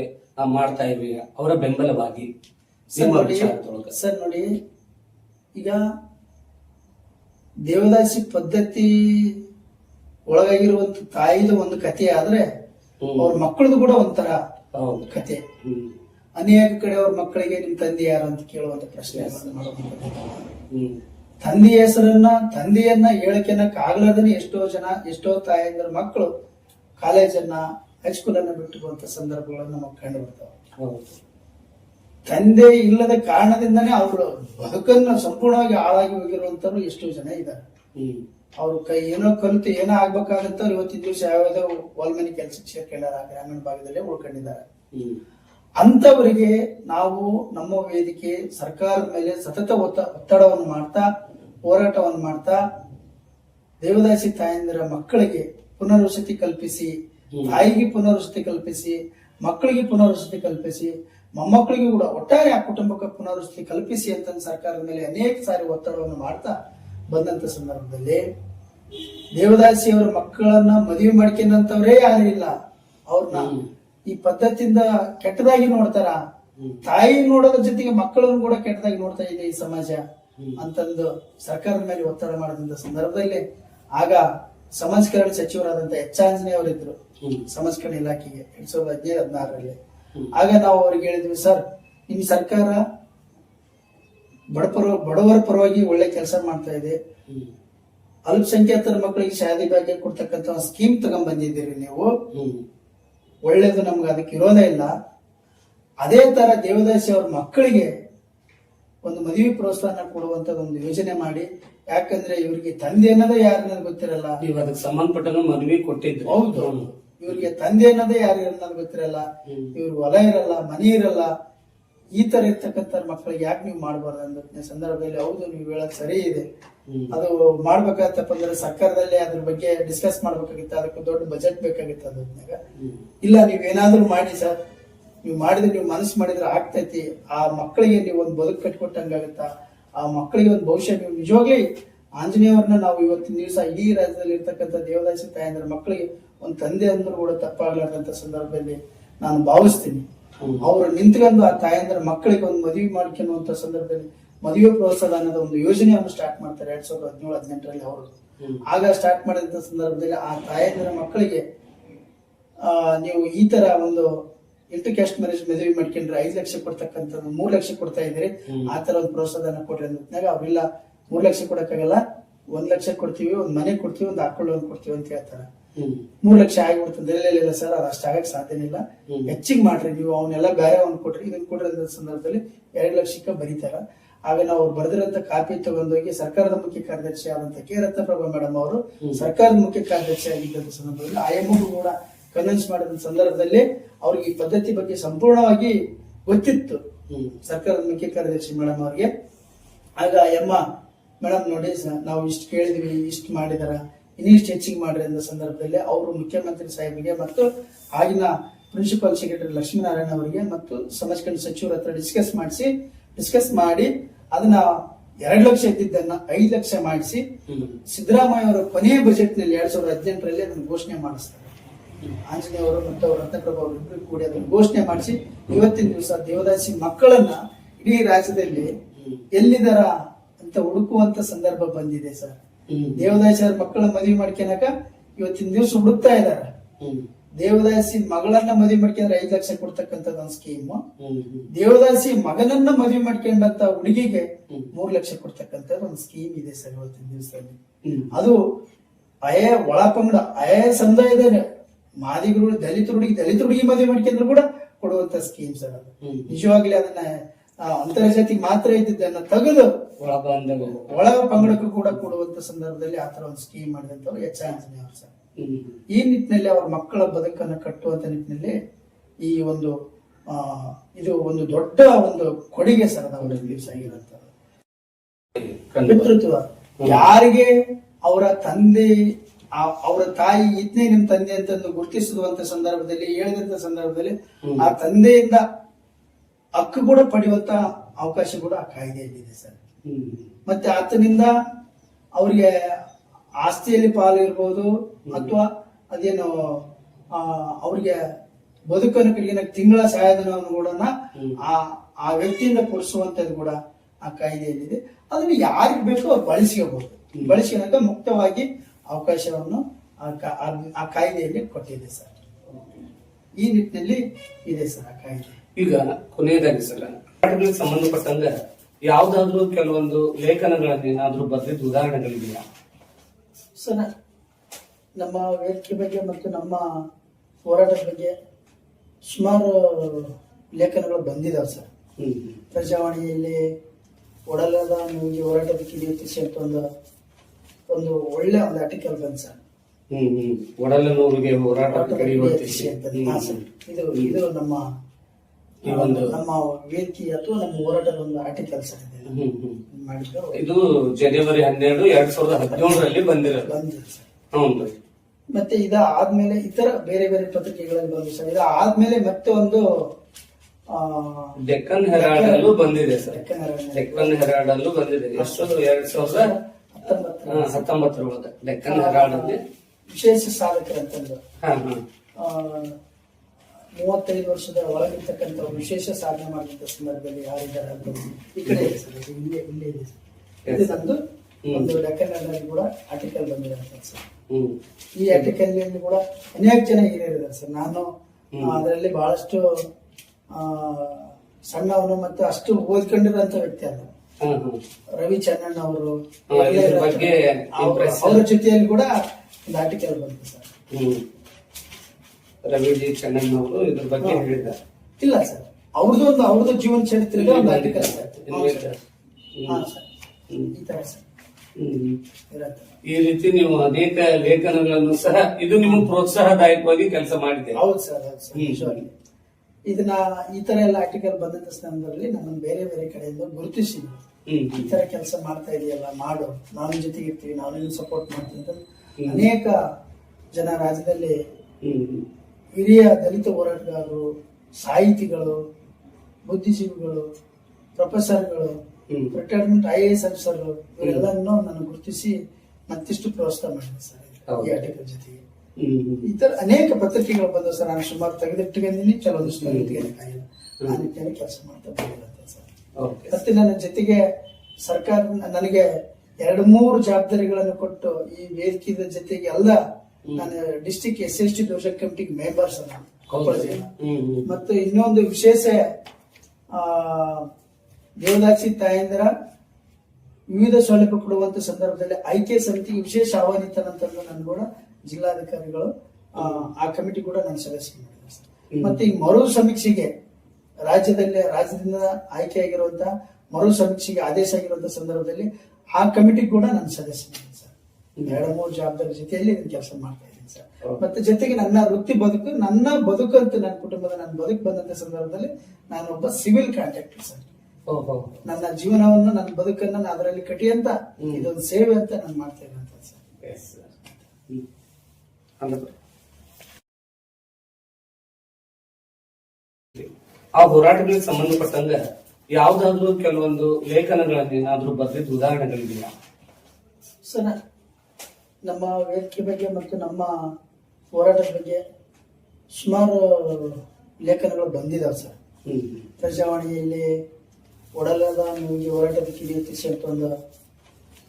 ಮಾಡ್ತಾ ಇರುವ ಅವರ ಬೆಂಬಲವಾಗಿ ಸರ್ ನೋಡಿ ಸರ್ ನೋಡಿ ಈಗ ದೇವದಾಸಿ ಪದ್ಧತಿ ಒಳಗಾಗಿರುವಂತ ತಾಯಿದ ಒಂದು ಕಥೆ ಆದ್ರೆ ಅವ್ರ ಮಕ್ಕಳದು ಕೂಡ ಒಂಥರ ಕತೆ ಅನೇಕ ಕಡೆ ಅವ್ರ ಮಕ್ಕಳಿಗೆ ನಿಮ್ ತಂದೆ ಯಾರು ಅಂತ ಕೇಳುವಂತ ಪ್ರಶ್ನೆ ತಂದೆಯ ಹೆಸರನ್ನ ತಂದೆಯನ್ನ ಹೇಳಕೆನಕ್ ಆಗ್ಲಾರ್ದನೆ ಎಷ್ಟೋ ಜನ ಎಷ್ಟೋ ತಾಯಂದ್ರ ಮಕ್ಕಳು ಕಾಲೇಜನ್ನ ಹೈಸ್ಕೂಲ್ ಬಿಟ್ಟು ಬಂತ ಸಂದರ್ಭಗಳನ್ನು ನಮಗೆ ಕಂಡು ಬರ್ತಾವೆ ತಂದೆ ಇಲ್ಲದ ಕಾರಣದಿಂದನೇ ಅವರು ಬದುಕನ್ನು ಸಂಪೂರ್ಣವಾಗಿ ಹಾಳಾಗಿ ಹೋಗಿರುವಂತವ್ರು ಎಷ್ಟೋ ಜನ ಇದ್ದಾರೆ ಅವ್ರು ಕೈ ಏನೋ ಕಲಿತು ಏನೋ ಆಗ್ಬೇಕಾಗುತ್ತೆ ಇವತ್ತಿನ ದಿವಸ ಯಾವ್ಯಾವ್ದೋ ಹೊಲ್ಮನೆ ಕೆಲಸಕ್ಕೆ ಸೇರ್ಕೊಂಡಾರ ಗ್ರಾಮೀಣ ಭಾಗದಲ್ಲೇ ಉಳ್ಕೊಂಡಿದ್ದಾರೆ ಅಂತವರಿಗೆ ನಾವು ನಮ್ಮ ವೇದಿಕೆ ಸರ್ಕಾರದ ಮೇಲೆ ಸತತ ಒತ್ತ ಒತ್ತಡವನ್ನು ಮಾಡ್ತಾ, ಹೋರಾಟವನ್ನು ಮಾಡ್ತಾ, ದೇವದಾಸಿ ತಾಯಂದಿರ ಮಕ್ಕಳಿಗೆ ಪುನರ್ವಸತಿ ಕಲ್ಪಿಸಿ. ತಾಯಿಗೆ ಪುನರ್ವಸತಿ ಕಲ್ಪಿಸಿ ಮಕ್ಕಳಿಗೆ ಪುನರ್ವಸತಿ ಕಲ್ಪಿಸಿ ಮೊಮ್ಮಕ್ಕಳಿಗೂ ಕೂಡ ಒಟ್ಟಾರೆ ಆ ಕುಟುಂಬಕ್ಕೆ ಪುನರ್ವಸತಿ ಕಲ್ಪಿಸಿ ಅಂತ ಸರ್ಕಾರದ ಮೇಲೆ ಅನೇಕ ಸಾರಿ ಒತ್ತಡವನ್ನು ಮಾಡ್ತಾ ಬಂದಂತ ಸಂದರ್ಭದಲ್ಲಿ ದೇವದಾಸಿ ಅವರ ಮಕ್ಕಳನ್ನ ಮದುವೆ ಮಾಡ್ಕೊಂಡಂತವ್ರೇ ಯಾರು ಇಲ್ಲ. ಅವ್ರನ್ನ. ಈ ಪದ್ಧತಿಯಿಂದ ಕೆಟ್ಟದಾಗಿ ನೋಡ್ತಾರ? ತಾಯಿ ನೋಡೋದ್ರ ಜೊತೆಗೆ ಮಕ್ಕಳನ್ನು ಕೂಡ ಕೆಟ್ಟದಾಗಿ ನೋಡ್ತಾ ಇದೆ ಈ ಸಮಾಜ ಅಂತಂದು ಸರ್ಕಾರದ ಮೇಲೆ ಒತ್ತಡ ಮಾಡಿದಂತ ಸಂದರ್ಭದಲ್ಲಿ ಆಗ ಸಮಾಜ ಕಲ್ಯಾಣ ಸಚಿವರಾದಂತ ಎಚ್ ಆಂಜನೇಯ ಅವರಿದ್ರು. ಸಮಾಜ ಇಲಾಖೆಗೆ ಎರಡ್ ಸಾವಿರದ ಹದಿನೈದು ಹದಿನಾರರಲ್ಲಿ. ಆಗ ನಾವು ಅವ್ರಿಗೆ ಹೇಳಿದ್ವಿ ಸರ್ ನಿಮ್ ಸರ್ಕಾರ ಬಡಪರ ಬಡವರ ಪರವಾಗಿ ಒಳ್ಳೆ ಕೆಲಸ ಮಾಡ್ತಾ ಇದೆ. ಅಲ್ಪಸಂಖ್ಯಾತರ ಮಕ್ಕಳಿಗೆ ಶಾದಿ ಭಾಗ್ಯ ಕೊಡ್ತಕ್ಕಂತ ಸ್ಕೀಮ್ ತಗೊಂಡ್ ಬಂದಿದ್ದೀರಿ ನೀವು. ಒಳ್ಳೇದು ನಮ್ಗೆ ಅದಕ್ಕೆ ಇರೋದೇ ಇಲ್ಲ. ಅದೇ ತರ ದೇವದಾಸಿ ಅವ್ರ ಮಕ್ಕಳಿಗೆ ಒಂದು ಮದುವೆ ಪ್ರೋತ್ಸಾಹನ ಕೊಡುವಂತ ಒಂದು ಯೋಜನೆ ಮಾಡಿ. ಯಾಕಂದ್ರೆ ಇವರಿಗೆ ತಂದೆ ಅನ್ನೋದೇ ಯಾರನ್ನ ಗೊತ್ತಿರಲ್ಲ. ನೀವು ಅದಕ್ಕೆ ಸಂಬಂಧಪಟ್ಟ ಮದುವೆ ಕೊಟ್ಟಿದ್ದು ಹೌದು. ಇವ್ರಿಗೆ ತಂದೆ ಅನ್ನೋದೇ ಯಾರು ಇರಲ್ಲ ಗೊತ್ತಿರಲ್ಲ. ಇವ್ರು ಹೊಲ ಇರಲ್ಲ ಮನೆ ಇರಲ್ಲ. ಈ ತರ ಇರ್ತಕ್ಕಂಥ ಮಕ್ಕಳಿಗೆ ಯಾಕೆ ನೀವು ಮಾಡಬಾರ್ದು ಅನ್ನೋ ಸಂದರ್ಭದಲ್ಲಿ ಹೌದು ನೀವು ಹೇಳೋದು ಸರಿ ಇದೆ. ಅದು ಮಾಡ್ಬೇಕಾಗತ್ತಪ್ಪ ಅಂದ್ರೆ ಸರ್ಕಾರದಲ್ಲಿ ಅದ್ರ ಬಗ್ಗೆ ಡಿಸ್ಕಸ್ ಮಾಡ್ಬೇಕಾಗಿತ್ತು ಅದಕ್ಕೆ ದೊಡ್ಡ ಬಜೆಟ್ ಬೇಕಾಗಿತ್ತು ಅದ್ರಾಗ. ಇಲ್ಲ ನೀವ್ ಏನಾದ್ರೂ ಮಾಡಿ ಸರ್. ನೀವು ಮಾಡಿದ್ರೆ ನೀವು ಮನಸ್ಸು ಮಾಡಿದ್ರೆ ಆಗ್ತೈತಿ. ಆ ಮಕ್ಕಳಿಗೆ ನೀವು ಒಂದು ಬದುಕು ಕಟ್ಕೊಟ್ಟಂಗಾಗತ್ತ ಆ ಮಕ್ಕಳಿಗೆ ಒಂದು ಭವಿಷ್ಯ ನೀವು ನಿಜವಾಗ್ಲಿ ಆಂಜನೇಯವ್ರನ್ನ ನಾವು ಇವತ್ತಿನ ದಿವಸ ಇಡೀ ರಾಜ್ಯದಲ್ಲಿ ಇರ್ತಕ್ಕಂಥ ದೇವದಾಸಿ ತಾಯಂದ್ರ ಮಕ್ಕಳಿಗೆ ಒಂದು ತಂದೆ ಅಂದ್ರೂ ಕೂಡ ತಪ್ಪಾಗ್ಲಾರ್ದಂತ ಸಂದರ್ಭದಲ್ಲಿ ನಾನು ಭಾವಿಸ್ತೀನಿ ಅವರು ನಿಂತ್ಕೊಂಡು ಆ ತಾಯಂದ್ರ ಮಕ್ಕಳಿಗೆ ಒಂದು ಮದುವೆ ಮಾಡ್ಕೊಳ್ಳುವಂತ ಸಂದರ್ಭದಲ್ಲಿ ಮದುವೆ ಪ್ರೋತ್ಸಾಹ ಅನ್ನೋದು ಒಂದು ಯೋಜನೆಯನ್ನು ಸ್ಟಾರ್ಟ್ ಮಾಡ್ತಾರೆ ಎರಡ್ ಸಾವಿರದ ಹದಿನೇಳು ಹದಿನೆಂಟರಲ್ಲಿ ಅವರು ಆಗ ಸ್ಟಾರ್ಟ್ ಮಾಡಿದಂತ ಸಂದರ್ಭದಲ್ಲಿ ಆ ತಾಯಂದ್ರ ಮಕ್ಕಳಿಗೆ ಆ, ನೀವು ಈ ತರ ಒಂದು ಇಂಟರ್ ಕ್ಯಾಸ್ಟ್ ಮ್ಯಾರೇಜ್ ಮದುವೆ ಮಾಡ್ಕೊಂಡ್ರೆ ಐದು ಲಕ್ಷ ಕೊಡ್ತಕ್ಕಂಥದ್ದು ಮೂರ್ ಲಕ್ಷ ಕೊಡ್ತಾ ಇದ್ರಿ ಆ ತರ ಒಂದು ಪ್ರೋತ್ಸಾಹನ ಕೊಡ್ರಿ ಅಂದಾಗ ಅವ್ರಿಲ್ಲ ಮೂರ್ ಲಕ್ಷ ಕೊಡಕ್ಕಾಗಲ್ಲ ಒಂದ್ ಲಕ್ಷ ಕೊಡ್ತೀವಿ ಒಂದ್ ಮನೆ ಕೊಡ್ತೀವಿ ಒಂದ್ ಆಕಳು ಒಂದ್ ಕೊಡ್ತೀವಿ ಅಂತ ಹೇಳ್ತಾರೆ. ಮೂರ್ ಲಕ್ಷ ಆಗಿಬಿಡ್ತದೆ ಇಲ್ಲ ಸರ್ ಅದು ಅಷ್ಟಾಗಕ್ ಸಾಧ್ಯನೇ ಇಲ್ಲ. ಹೆಚ್ಚಿಗೆ ಮಾಡ್ರಿ ನೀವು ಅವನ್ನೆಲ್ಲ ಬೇರೆ ಅವ್ನು ಕೊಟ್ರಿ. ಇದನ್ನ ಕೊಟ್ರಿ ಸಂದರ್ಭದಲ್ಲಿ ಎರಡು ಲಕ್ಷಕ್ಕೆ ಬರೀತಾರ. ಆಗ ನಾವು ಬರೆದಿರಂತ ಕಾಪಿ ತಗೊಂಡೋಗಿ ಸರ್ಕಾರದ ಮುಖ್ಯ ಕಾರ್ಯದರ್ಶಿ ಆದಂತ ಕೆ. ರತ್ನಪ್ರಭಾ ಮೇಡಮ್ ಅವರು ಸರ್ಕಾರದ ಮುಖ್ಯ ಕಾರ್ಯದರ್ಶಿ ಆಗಿದ್ದ ಸಂದರ್ಭದಲ್ಲಿ ಆಯಮ್ಮಗೂ ಕೂಡ ಕನ್ವಿನ್ಸ್ ಮಾಡಿದ ಸಂದರ್ಭದಲ್ಲಿ ಅವ್ರಿಗೆ ಈ ಪದ್ಧತಿ ಬಗ್ಗೆ ಸಂಪೂರ್ಣವಾಗಿ ಗೊತ್ತಿತ್ತು. ಸರ್ಕಾರದ ಮುಖ್ಯ ಕಾರ್ಯದರ್ಶಿ ಮೇಡಮ್ ಅವ್ರಿಗೆ. ಆಗ ಎಮ್ಮ ಮೇಡಮ್ ನೋಡಿ ನಾವು ಇಷ್ಟು ಕೇಳಿದ್ವಿ ಇಷ್ಟು ಮಾಡಿದಾರ. ಇನ್ನಿಷ್ಟು ಹೆಚ್ಚಿಗೆ ಮಾಡ್ರಿ ಅಂದ ಸಂದರ್ಭದಲ್ಲಿ ಅವರು ಮುಖ್ಯಮಂತ್ರಿ ಸಾಹೇಬರಿಗೆ ಮತ್ತು ಆಗಿನ ಪ್ರಿನ್ಸಿಪಲ್ ಸೆಕ್ರೆಟರಿ ಲಕ್ಷ್ಮೀನಾರಾಯಣ ಅವರಿಗೆ ಮತ್ತು ಸಮಾಜ ಕಲ್ಯಾಣ ಸಚಿವರ ಹತ್ರ ಡಿಸ್ಕಸ್ ಮಾಡಿಸಿ ಡಿಸ್ಕಸ್ ಮಾಡಿ ಅದನ್ನ ಎರಡು ಲಕ್ಷ ಇದ್ದಿದ್ದನ್ನ ಐದು ಲಕ್ಷ ಮಾಡಿಸಿ. ಸಿದ್ದರಾಮಯ್ಯ ಅವರ ಕೊನೆಯ ಬಜೆಟ್ನಲ್ಲಿ ಎರಡ್ ಸಾವಿರದ ಹದಿನೆಂಟರಲ್ಲಿ ಅದನ್ನು ಘೋಷಣೆ ಮಾಡಿಸ್ತಾರೆ ಆಂಜನೇಯ ಅವರು ಮತ್ತು ಅವರ ರತ್ನಪ್ರಭಾ ಅವರು ಇಬ್ಬರು ಕೂಡಿ ಅದನ್ನು ಘೋಷಣೆ ಮಾಡಿಸಿ ಇವತ್ತಿನ ದಿವಸ ದೇವದಾಸಿ ಮಕ್ಕಳನ್ನ ಇಡೀ ರಾಜ್ಯದಲ್ಲಿ ಎಲ್ಲಿದಾರ ಅಂತ ಹುಡುಕುವಂತ ಸಂದರ್ಭ ಬಂದಿದೆ ಸರ್ ಹ್ಮ್. ದೇವದಾಸಿ ಅವ್ರ ಮಕ್ಕಳ ಮದುವೆ ಮಾಡ್ಕೊಳಕ ಇವತ್ತಿನ ದಿವಸ ಹುಡುಕ್ತಾ ಇದಾರ. ದೇವದಾಸಿ ಮಗಳನ್ನ ಮದುವೆ ಮಾಡ್ಕೊಂಡ್ರೆ ಐದು ಲಕ್ಷ ಕೊಡ್ತಕ್ಕಂಥದ್ದು ಒಂದು ಸ್ಕೀಮ್. ದೇವದಾಸಿ ಮಗನನ್ನ ಮದುವೆ ಮಾಡ್ಕೊಂಡಂತ ಹುಡುಗಿಗೆ. ಮೂರ್ ಲಕ್ಷ ಕೊಡ್ತಕ್ಕಂಥದ್ದು ಒಂದು ಸ್ಕೀಮ್ ಇದೆ ಸರ್ ಇವತ್ತಿನ ದಿವಸದಲ್ಲಿ ಅದು ಅಯ ಒಳ ಪಂಗಡ ಅಯ ಸಮುದಾಯದ ಮಾದಿಗರು ದಲಿತ ಹುಡುಗಿ ದಲಿತ ಹುಡುಗಿ ಮದುವೆ ಮಾಡ್ಕೊಂಡ್ರು ಕೂಡ ಕೊಡುವಂತ ಸ್ಕೀಮ್ ಸರ್ ಅದು ನಿಜವಾಗ್ಲಿ ಅದನ್ನ ಅಂತರ್ಜಾತಿ ಮಾತ್ರ ಇದ್ದಿದ್ದನ್ನು ತೆಗೆದು ಒಳ ಪಂಗಡಕ್ಕೂ ಕೂಡ ಕೊಡುವಂತ ಸಂದರ್ಭದಲ್ಲಿ ಆತರ ಒಂದು ಸ್ಕೀಮ್ ಮಾಡಿದಂತವ್ರು ಎಚ್ ಆಂಜನೇಯ ಅವರು ಸರ್. ಈ ನಿಟ್ಟಿನಲ್ಲಿ ಅವ್ರ ಮಕ್ಕಳ ಬದುಕನ್ನು ಕಟ್ಟುವಂತ ನಿಟ್ಟಿನಲ್ಲಿ ಈ ಒಂದು ಆ, ಇದು ಒಂದು ದೊಡ್ಡ ಒಂದು ಕೊಡುಗೆ ಸರ್ ಅವರ ದಿವಸ ಆಗಿರುವಂತ. ಪಿತೃತ್ವ ಯಾರಿಗೆ ಅವರ ತಂದೆ ಅವರ ತಾಯಿ ಇದ್ನೇ ನಿಮ್ ತಂದೆ ಅಂತಂದು ಗುರುತಿಸುವಂತ ಸಂದರ್ಭದಲ್ಲಿ ಹೇಳಿದಂತ ಸಂದರ್ಭದಲ್ಲಿ ಆ ತಂದೆಯಿಂದ ಹಕ್ಕು ಕೂಡ ಪಡೆಯುವಂತ ಅವಕಾಶ ಕೂಡ ಆ ಕಾಯ್ದೆಯಲ್ಲಿದೆ ಸರ್. ಮತ್ತೆ ಆತನಿಂದ ಅವರಿಗೆ ಆಸ್ತಿಯಲ್ಲಿ ಪಾಲು ಇರ್ಬೋದು ಅಥವಾ ಅದೇನು ಅವರಿಗೆ ಬದುಕನ್ನು ಕಡೆಗಿನ ತಿಂಗಳ ಸಹಾಯಧನವನ್ನು ಕೂಡ ಆ ಆ ವ್ಯಕ್ತಿಯಿಂದ ಕೊಡಿಸುವಂತದ್ದು ಕೂಡ ಆ ಕಾಯ್ದೆಯಲ್ಲಿದೆ ಅದನ್ನು ಯಾರಿಗೆ ಬೇಕೋ ಅವ್ರು ಬಳಸ್ಕೋಬಹುದು ಹ್ಮ್. ಬಳಸ್ಕೊಳಕ ಮುಕ್ತವಾಗಿ ಅವಕಾಶವನ್ನು ಆ ಕಾಯ್ದೆಯಲ್ಲಿ ಕೊಟ್ಟಿದೆ ಸರ್ ಈ ನಿಟ್ಟಿನಲ್ಲಿ ಇದೆ ಸರ್ ಆ ಕಾಯ್ದೆ ಈಗ ಕೊನೆಯದಾಗಿ ಸರ್ ಪಾಠಗಳಿಗೆ ಸಂಬಂಧಪಟ್ಟಂಗ ಯಾವ್ದಾದ್ರು ಕೆಲವೊಂದು ಲೇಖನಗಳಲ್ಲಿ ಏನಾದ್ರೂ ಬರೆದಿದ್ದ ಉದಾಹರಣೆಗಳಿದೆಯಾ? ಸರ್ ನಮ್ಮ ವೇದಿಕೆ ಬಗ್ಗೆ ಮತ್ತು ನಮ್ಮ ಹೋರಾಟದ ಬಗ್ಗೆ ಸುಮಾರು ಲೇಖನಗಳು ಬಂದಿದಾವೆ ಸರ್. ಪ್ರಜಾವಾಣಿಯಲ್ಲಿ ಒಡಲದ ನಿಮಗೆ ಹೋರಾಟದ ಕಿಡಿಯುತ್ತಿಸಿ ಅಂತ ಒಂದು ಒಂದು ಒಳ್ಳೆ ಒಂದು ಆರ್ಟಿಕಲ್ ಬಂದ್ ಸರ್. ಹ್ಮ್ ಹ್ಮ್. ಒಡಲನೂರಿಗೆ ಹೋರಾಟ. ಇದು ಇದು ನಮ್ಮ ಈ ಒಂದು ನಮ್ಮ ವೇದಿಕೆ ಅಥವಾ ನಮ್ಮ ಹೋರಾಟದ ಒಂದು ಆಟ ಕೆಲಸ ಇದೆ. ಇದು ಜನವರಿ ಹನ್ನೆರಡು ಎರಡ್ ಸಾವಿರದ ಹದಿನೇಳರಲ್ಲಿ ಬಂದಿರೋದು. ಬಂದಿದೆ ಸರ್. ಹ್ಞೂ ಮತ್ತೆ ಇದ ಆದ್ಮೇಲೆ ಇತರ ಬೇರೆ ಬೇರೆ ಪತ್ರಿಕೆಗಳಲ್ಲಿ ಬಂದು ಸರ್ ಇದ ಆದ್ಮೇಲೆ ಮತ್ತೆ ಒಂದು ಆ, ಡೆಕ್ಕನ್ ಹೆರಾಲ್ಡ್ ಅಲ್ಲೂ ಬಂದಿದೆ sir. Deccan Herald Deccan Herald ಅಲ್ಲೂ ಬಂದಿದೆ ಎಷ್ಟು ಎರಡ್ ಸಾವಿರದ ಹತ್ತೊಂಬತ್ತರ ಹತ್ತೊಂಬತ್ತರೊಳಗೆ ಡೆಕ್ಕನ್ ಹೆರಾಲ್ಡ್ ಅಲ್ಲಿ ವಿಶೇಷ ಸಾಧಕರಂತಂದು ಹಾ ಹಾ. ಆ, ಮೂವತ್ತೈದು ವರ್ಷದ ಒಳಗಿರ್ತಕ್ಕಂಥ ವಿಶೇಷ ಸಾಧನೆ ಮಾಡಿದಂತ ಸಂದರ್ಭದಲ್ಲಿ ಯಾರಿದ್ದಾರೆ ಅಂತ ಈ ಕಡೆ ಇದೆ ಸರ್ ಇದು ಇಲ್ಲೇ ಇಲ್ಲೇ ಇದೆ. ಸರ್. ಇದು ನಮ್ದು ಒಂದು ಡೆಕ್ಕನ್ ಕೂಡ ಆರ್ಟಿಕಲ್ ಬಂದಿದೆ ಅಂತ ಸರ್. ಈ ಆರ್ಟಿಕಲ್ ಅಲ್ಲಿ ಕೂಡ ಅನೇಕ ಜನ ಹಿರಿಯರಿದ್ದಾರೆ ಸರ್. ನಾನು ಅದರಲ್ಲಿ ಬಹಳಷ್ಟು ಸಣ್ಣವನು ಮತ್ತೆ ಅಷ್ಟು ಓದ್ಕೊಂಡಿರುವಂತ ವ್ಯಕ್ತಿ ಅಲ್ಲ. ರವಿ ಚನ್ನಣ್ಣ ಅವರು ಅವರ ಜೊತೆಯಲ್ಲಿ ಕೂಡ ಒಂದು ಆರ್ಟಿಕಲ್ ಬಂತು ಸರ್. ಹ್ಮ್ ರವಿ ಜಿ ಚೆನ್ನಣ್ಣ ಅವರು ಇದ್ರ ಬಗ್ಗೆ. ಹೇಳಿದ್ದಾರೆ. ಇಲ್ಲ ಸರ್ ಅವ್ರದ್ದು ಒಂದು ಅವ್ರದ್ದು ಜೀವನ ಚರಿತ್ರೆ ಒಂದು ಆರ್ಟಿಕಲ್. ಈ ರೀತಿ ನೀವು ಅನೇಕ ಲೇಖನಗಳನ್ನು ಸಹ ಇದು ನಿಮಗೆ ಪ್ರೋತ್ಸಾಹದಾಯಕವಾಗಿ ಕೆಲಸ ಮಾಡಿದೆ. ಹೌದು ಸರ್. ನಿಜವಾಗಿ. ಇದನ್ನ ಈ ತರ ಎಲ್ಲ ಆರ್ಟಿಕಲ್ ಬಂದಂತ ಸಂದರ್ಭದಲ್ಲಿ ನಮ್ಮನ್ನು ಬೇರೆ ಬೇರೆ ಕಡೆಯಿಂದ ಗುರುತಿಸಿ ಈ ತರ ಕೆಲಸ ಮಾಡ್ತಾ ಇದೆಯಲ್ಲ ಮಾಡು. ನಾನು ಜೊತೆಗೆ ಇರ್ತೀವಿ ನಾನು ಸಪೋರ್ಟ್ ಮಾಡ್ತೀನಿ ಅಂತ ಅನೇಕ ಜನ ರಾಜ್ಯದಲ್ಲಿ. ಹಿರಿಯ ದಲಿತ ಹೋರಾಟಗಾರರು ಸಾಹಿತಿಗಳು ಬುದ್ಧಿಜೀವಿಗಳು ಪ್ರೊಫೆಸರ್ಗಳು. ರಿಟೈರ್ಮೆಂಟ್ ಐ ಎ ಎಸ್ ಆಫೀಸರ್ಗಳು ಇವರೆಲ್ಲರನ್ನೂ ನಾನು ಗುರುತಿಸಿ ಮತ್ತಿಷ್ಟು ಪ್ರೋತ್ಸಾಹ ಮಾಡಿದೆ ಸರ್ ಈ. ಆರ್ಟಿಕಲ್ ಜೊತೆಗೆ. ಈ ತರ ಅನೇಕ ಪತ್ರಿಕೆಗಳು ಬಂದವು ಸರ್ ನಾನು ಸುಮಾರು ತೆಗೆದಿಟ್ಟಿದ್ದೀನಿ ಕೆಲವೊಂದಿಷ್ಟು ತೆಗೆದಿಟ್ಟಿದ್ದೀನಿ ಆ ನಿಟ್ಟಿನಲ್ಲಿ ಕೆಲಸ ಮಾಡ್ತಾ ಬಂದಿರುತ್ತೆ ಸರ್ ಓಕೆ ಮತ್ತೆ ನನ್ನ ಜೊತೆಗೆ ಸರ್ಕಾರ ನನಗೆ ಎರಡು ಮೂರು ಜವಾಬ್ದಾರಿಗಳನ್ನು ಕೊಟ್ಟು ಈ ವೇದಿಕೆಯ ಜೊತೆಗೆ ಎಲ್ಲ ನಾನು ಡಿಸ್ಟಿಕ್ ಎಸ್ ಎಸ್ ಟಿ ದೋಷ ಕಮಿಟಿಗೆ ಮೆಂಬರ್ಸ್. ಮತ್ತು ಇನ್ನೊಂದು ವಿಶೇಷ ಆ ದೇವದಾಸಿ ತಾಯಂದಿರ ವಿವಿಧ ಸೌಲಭ್ಯ ಕೊಡುವಂತ ಸಂದರ್ಭದಲ್ಲಿ ಆಯ್ಕೆ ಸಮಿತಿಗೆ ವಿಶೇಷ ಆಹ್ವಾನಿತನಂತಂದು ನಾನು ಕೂಡ ಜಿಲ್ಲಾಧಿಕಾರಿಗಳು ಆ, ಕಮಿಟಿ ಕೂಡ ನಾನು ಸದಸ್ಯ ಮತ್ತೆ ಈ ಮರು ಸಮೀಕ್ಷೆಗೆ ರಾಜ್ಯದಲ್ಲಿ ರಾಜ್ಯದಿಂದ ಆಯ್ಕೆಯಾಗಿರುವಂತಹ ಮರು ಸಮೀಕ್ಷೆಗೆ ಆದೇಶ ಆಗಿರುವಂತಹ ಸಂದರ್ಭದಲ್ಲಿ ಆ ಕಮಿಟಿ ಕೂಡ ನಾನು ಸದಸ್ಯ ಎರಡು ಮೂರು ಜವಾಬ್ದಾರಿ ಜೊತೆಯಲ್ಲಿ ಕೆಲಸ ಮಾಡ್ತಾ ಇದ್ದೀನಿ ಸರ್. ಮತ್ತೆ ಜೊತೆಗೆ ನನ್ನ ವೃತ್ತಿ ಬದುಕು ನನ್ನ ಬದುಕು ಅಂತ ನನ್ನ ಕುಟುಂಬದ ನನ್ನ ಬದುಕು ಬಂದಂತ ಸಂದರ್ಭದಲ್ಲಿ ನಾನು ಒಬ್ಬ ಸಿವಿಲ್ ಕಾಂಟ್ರಾಕ್ಟರ್ ಸರ್. ಓಹೋ ನನ್ನ ಜೀವನವನ್ನು ನನ್ನ ಬದುಕನ್ನ ನಾನು ಅದರಲ್ಲಿ ಕಟ್ಟಿಯಂತ ಇದೊಂದು ಸೇವೆ ಅಂತ ನಾನು ಮಾಡ್ತಾ ಇರೋಂತ ಸರ್. ಆ ಹೋರಾಟಗಳಿಗೆ ಸಂಬಂಧಪಟ್ಟಂಗ ಯಾವ್ದಾದ್ರು ಕೆಲವೊಂದು ಲೇಖನಗಳನ್ನ ಏನಾದ್ರೂ ಬರೆದಿದ್ದ ಉದಾಹರಣೆಗಳಿದೆಯಾ? ಸರ್ ನಮ್ಮ ವೇದಿಕೆ ಬಗ್ಗೆ ಮತ್ತು ನಮ್ಮ ಹೋರಾಟದ ಬಗ್ಗೆ ಸುಮಾರು ಲೇಖನಗಳು ಬಂದಿದ್ದಾವೆ ಸರ್. ಪ್ರಜಾವಾಣಿಯಲ್ಲಿ ಒಡಲದ ನಿಮಗೆ ಹೋರಾಟದ ಕಿರಿಯಂತ ಅಂತ ಒಂದು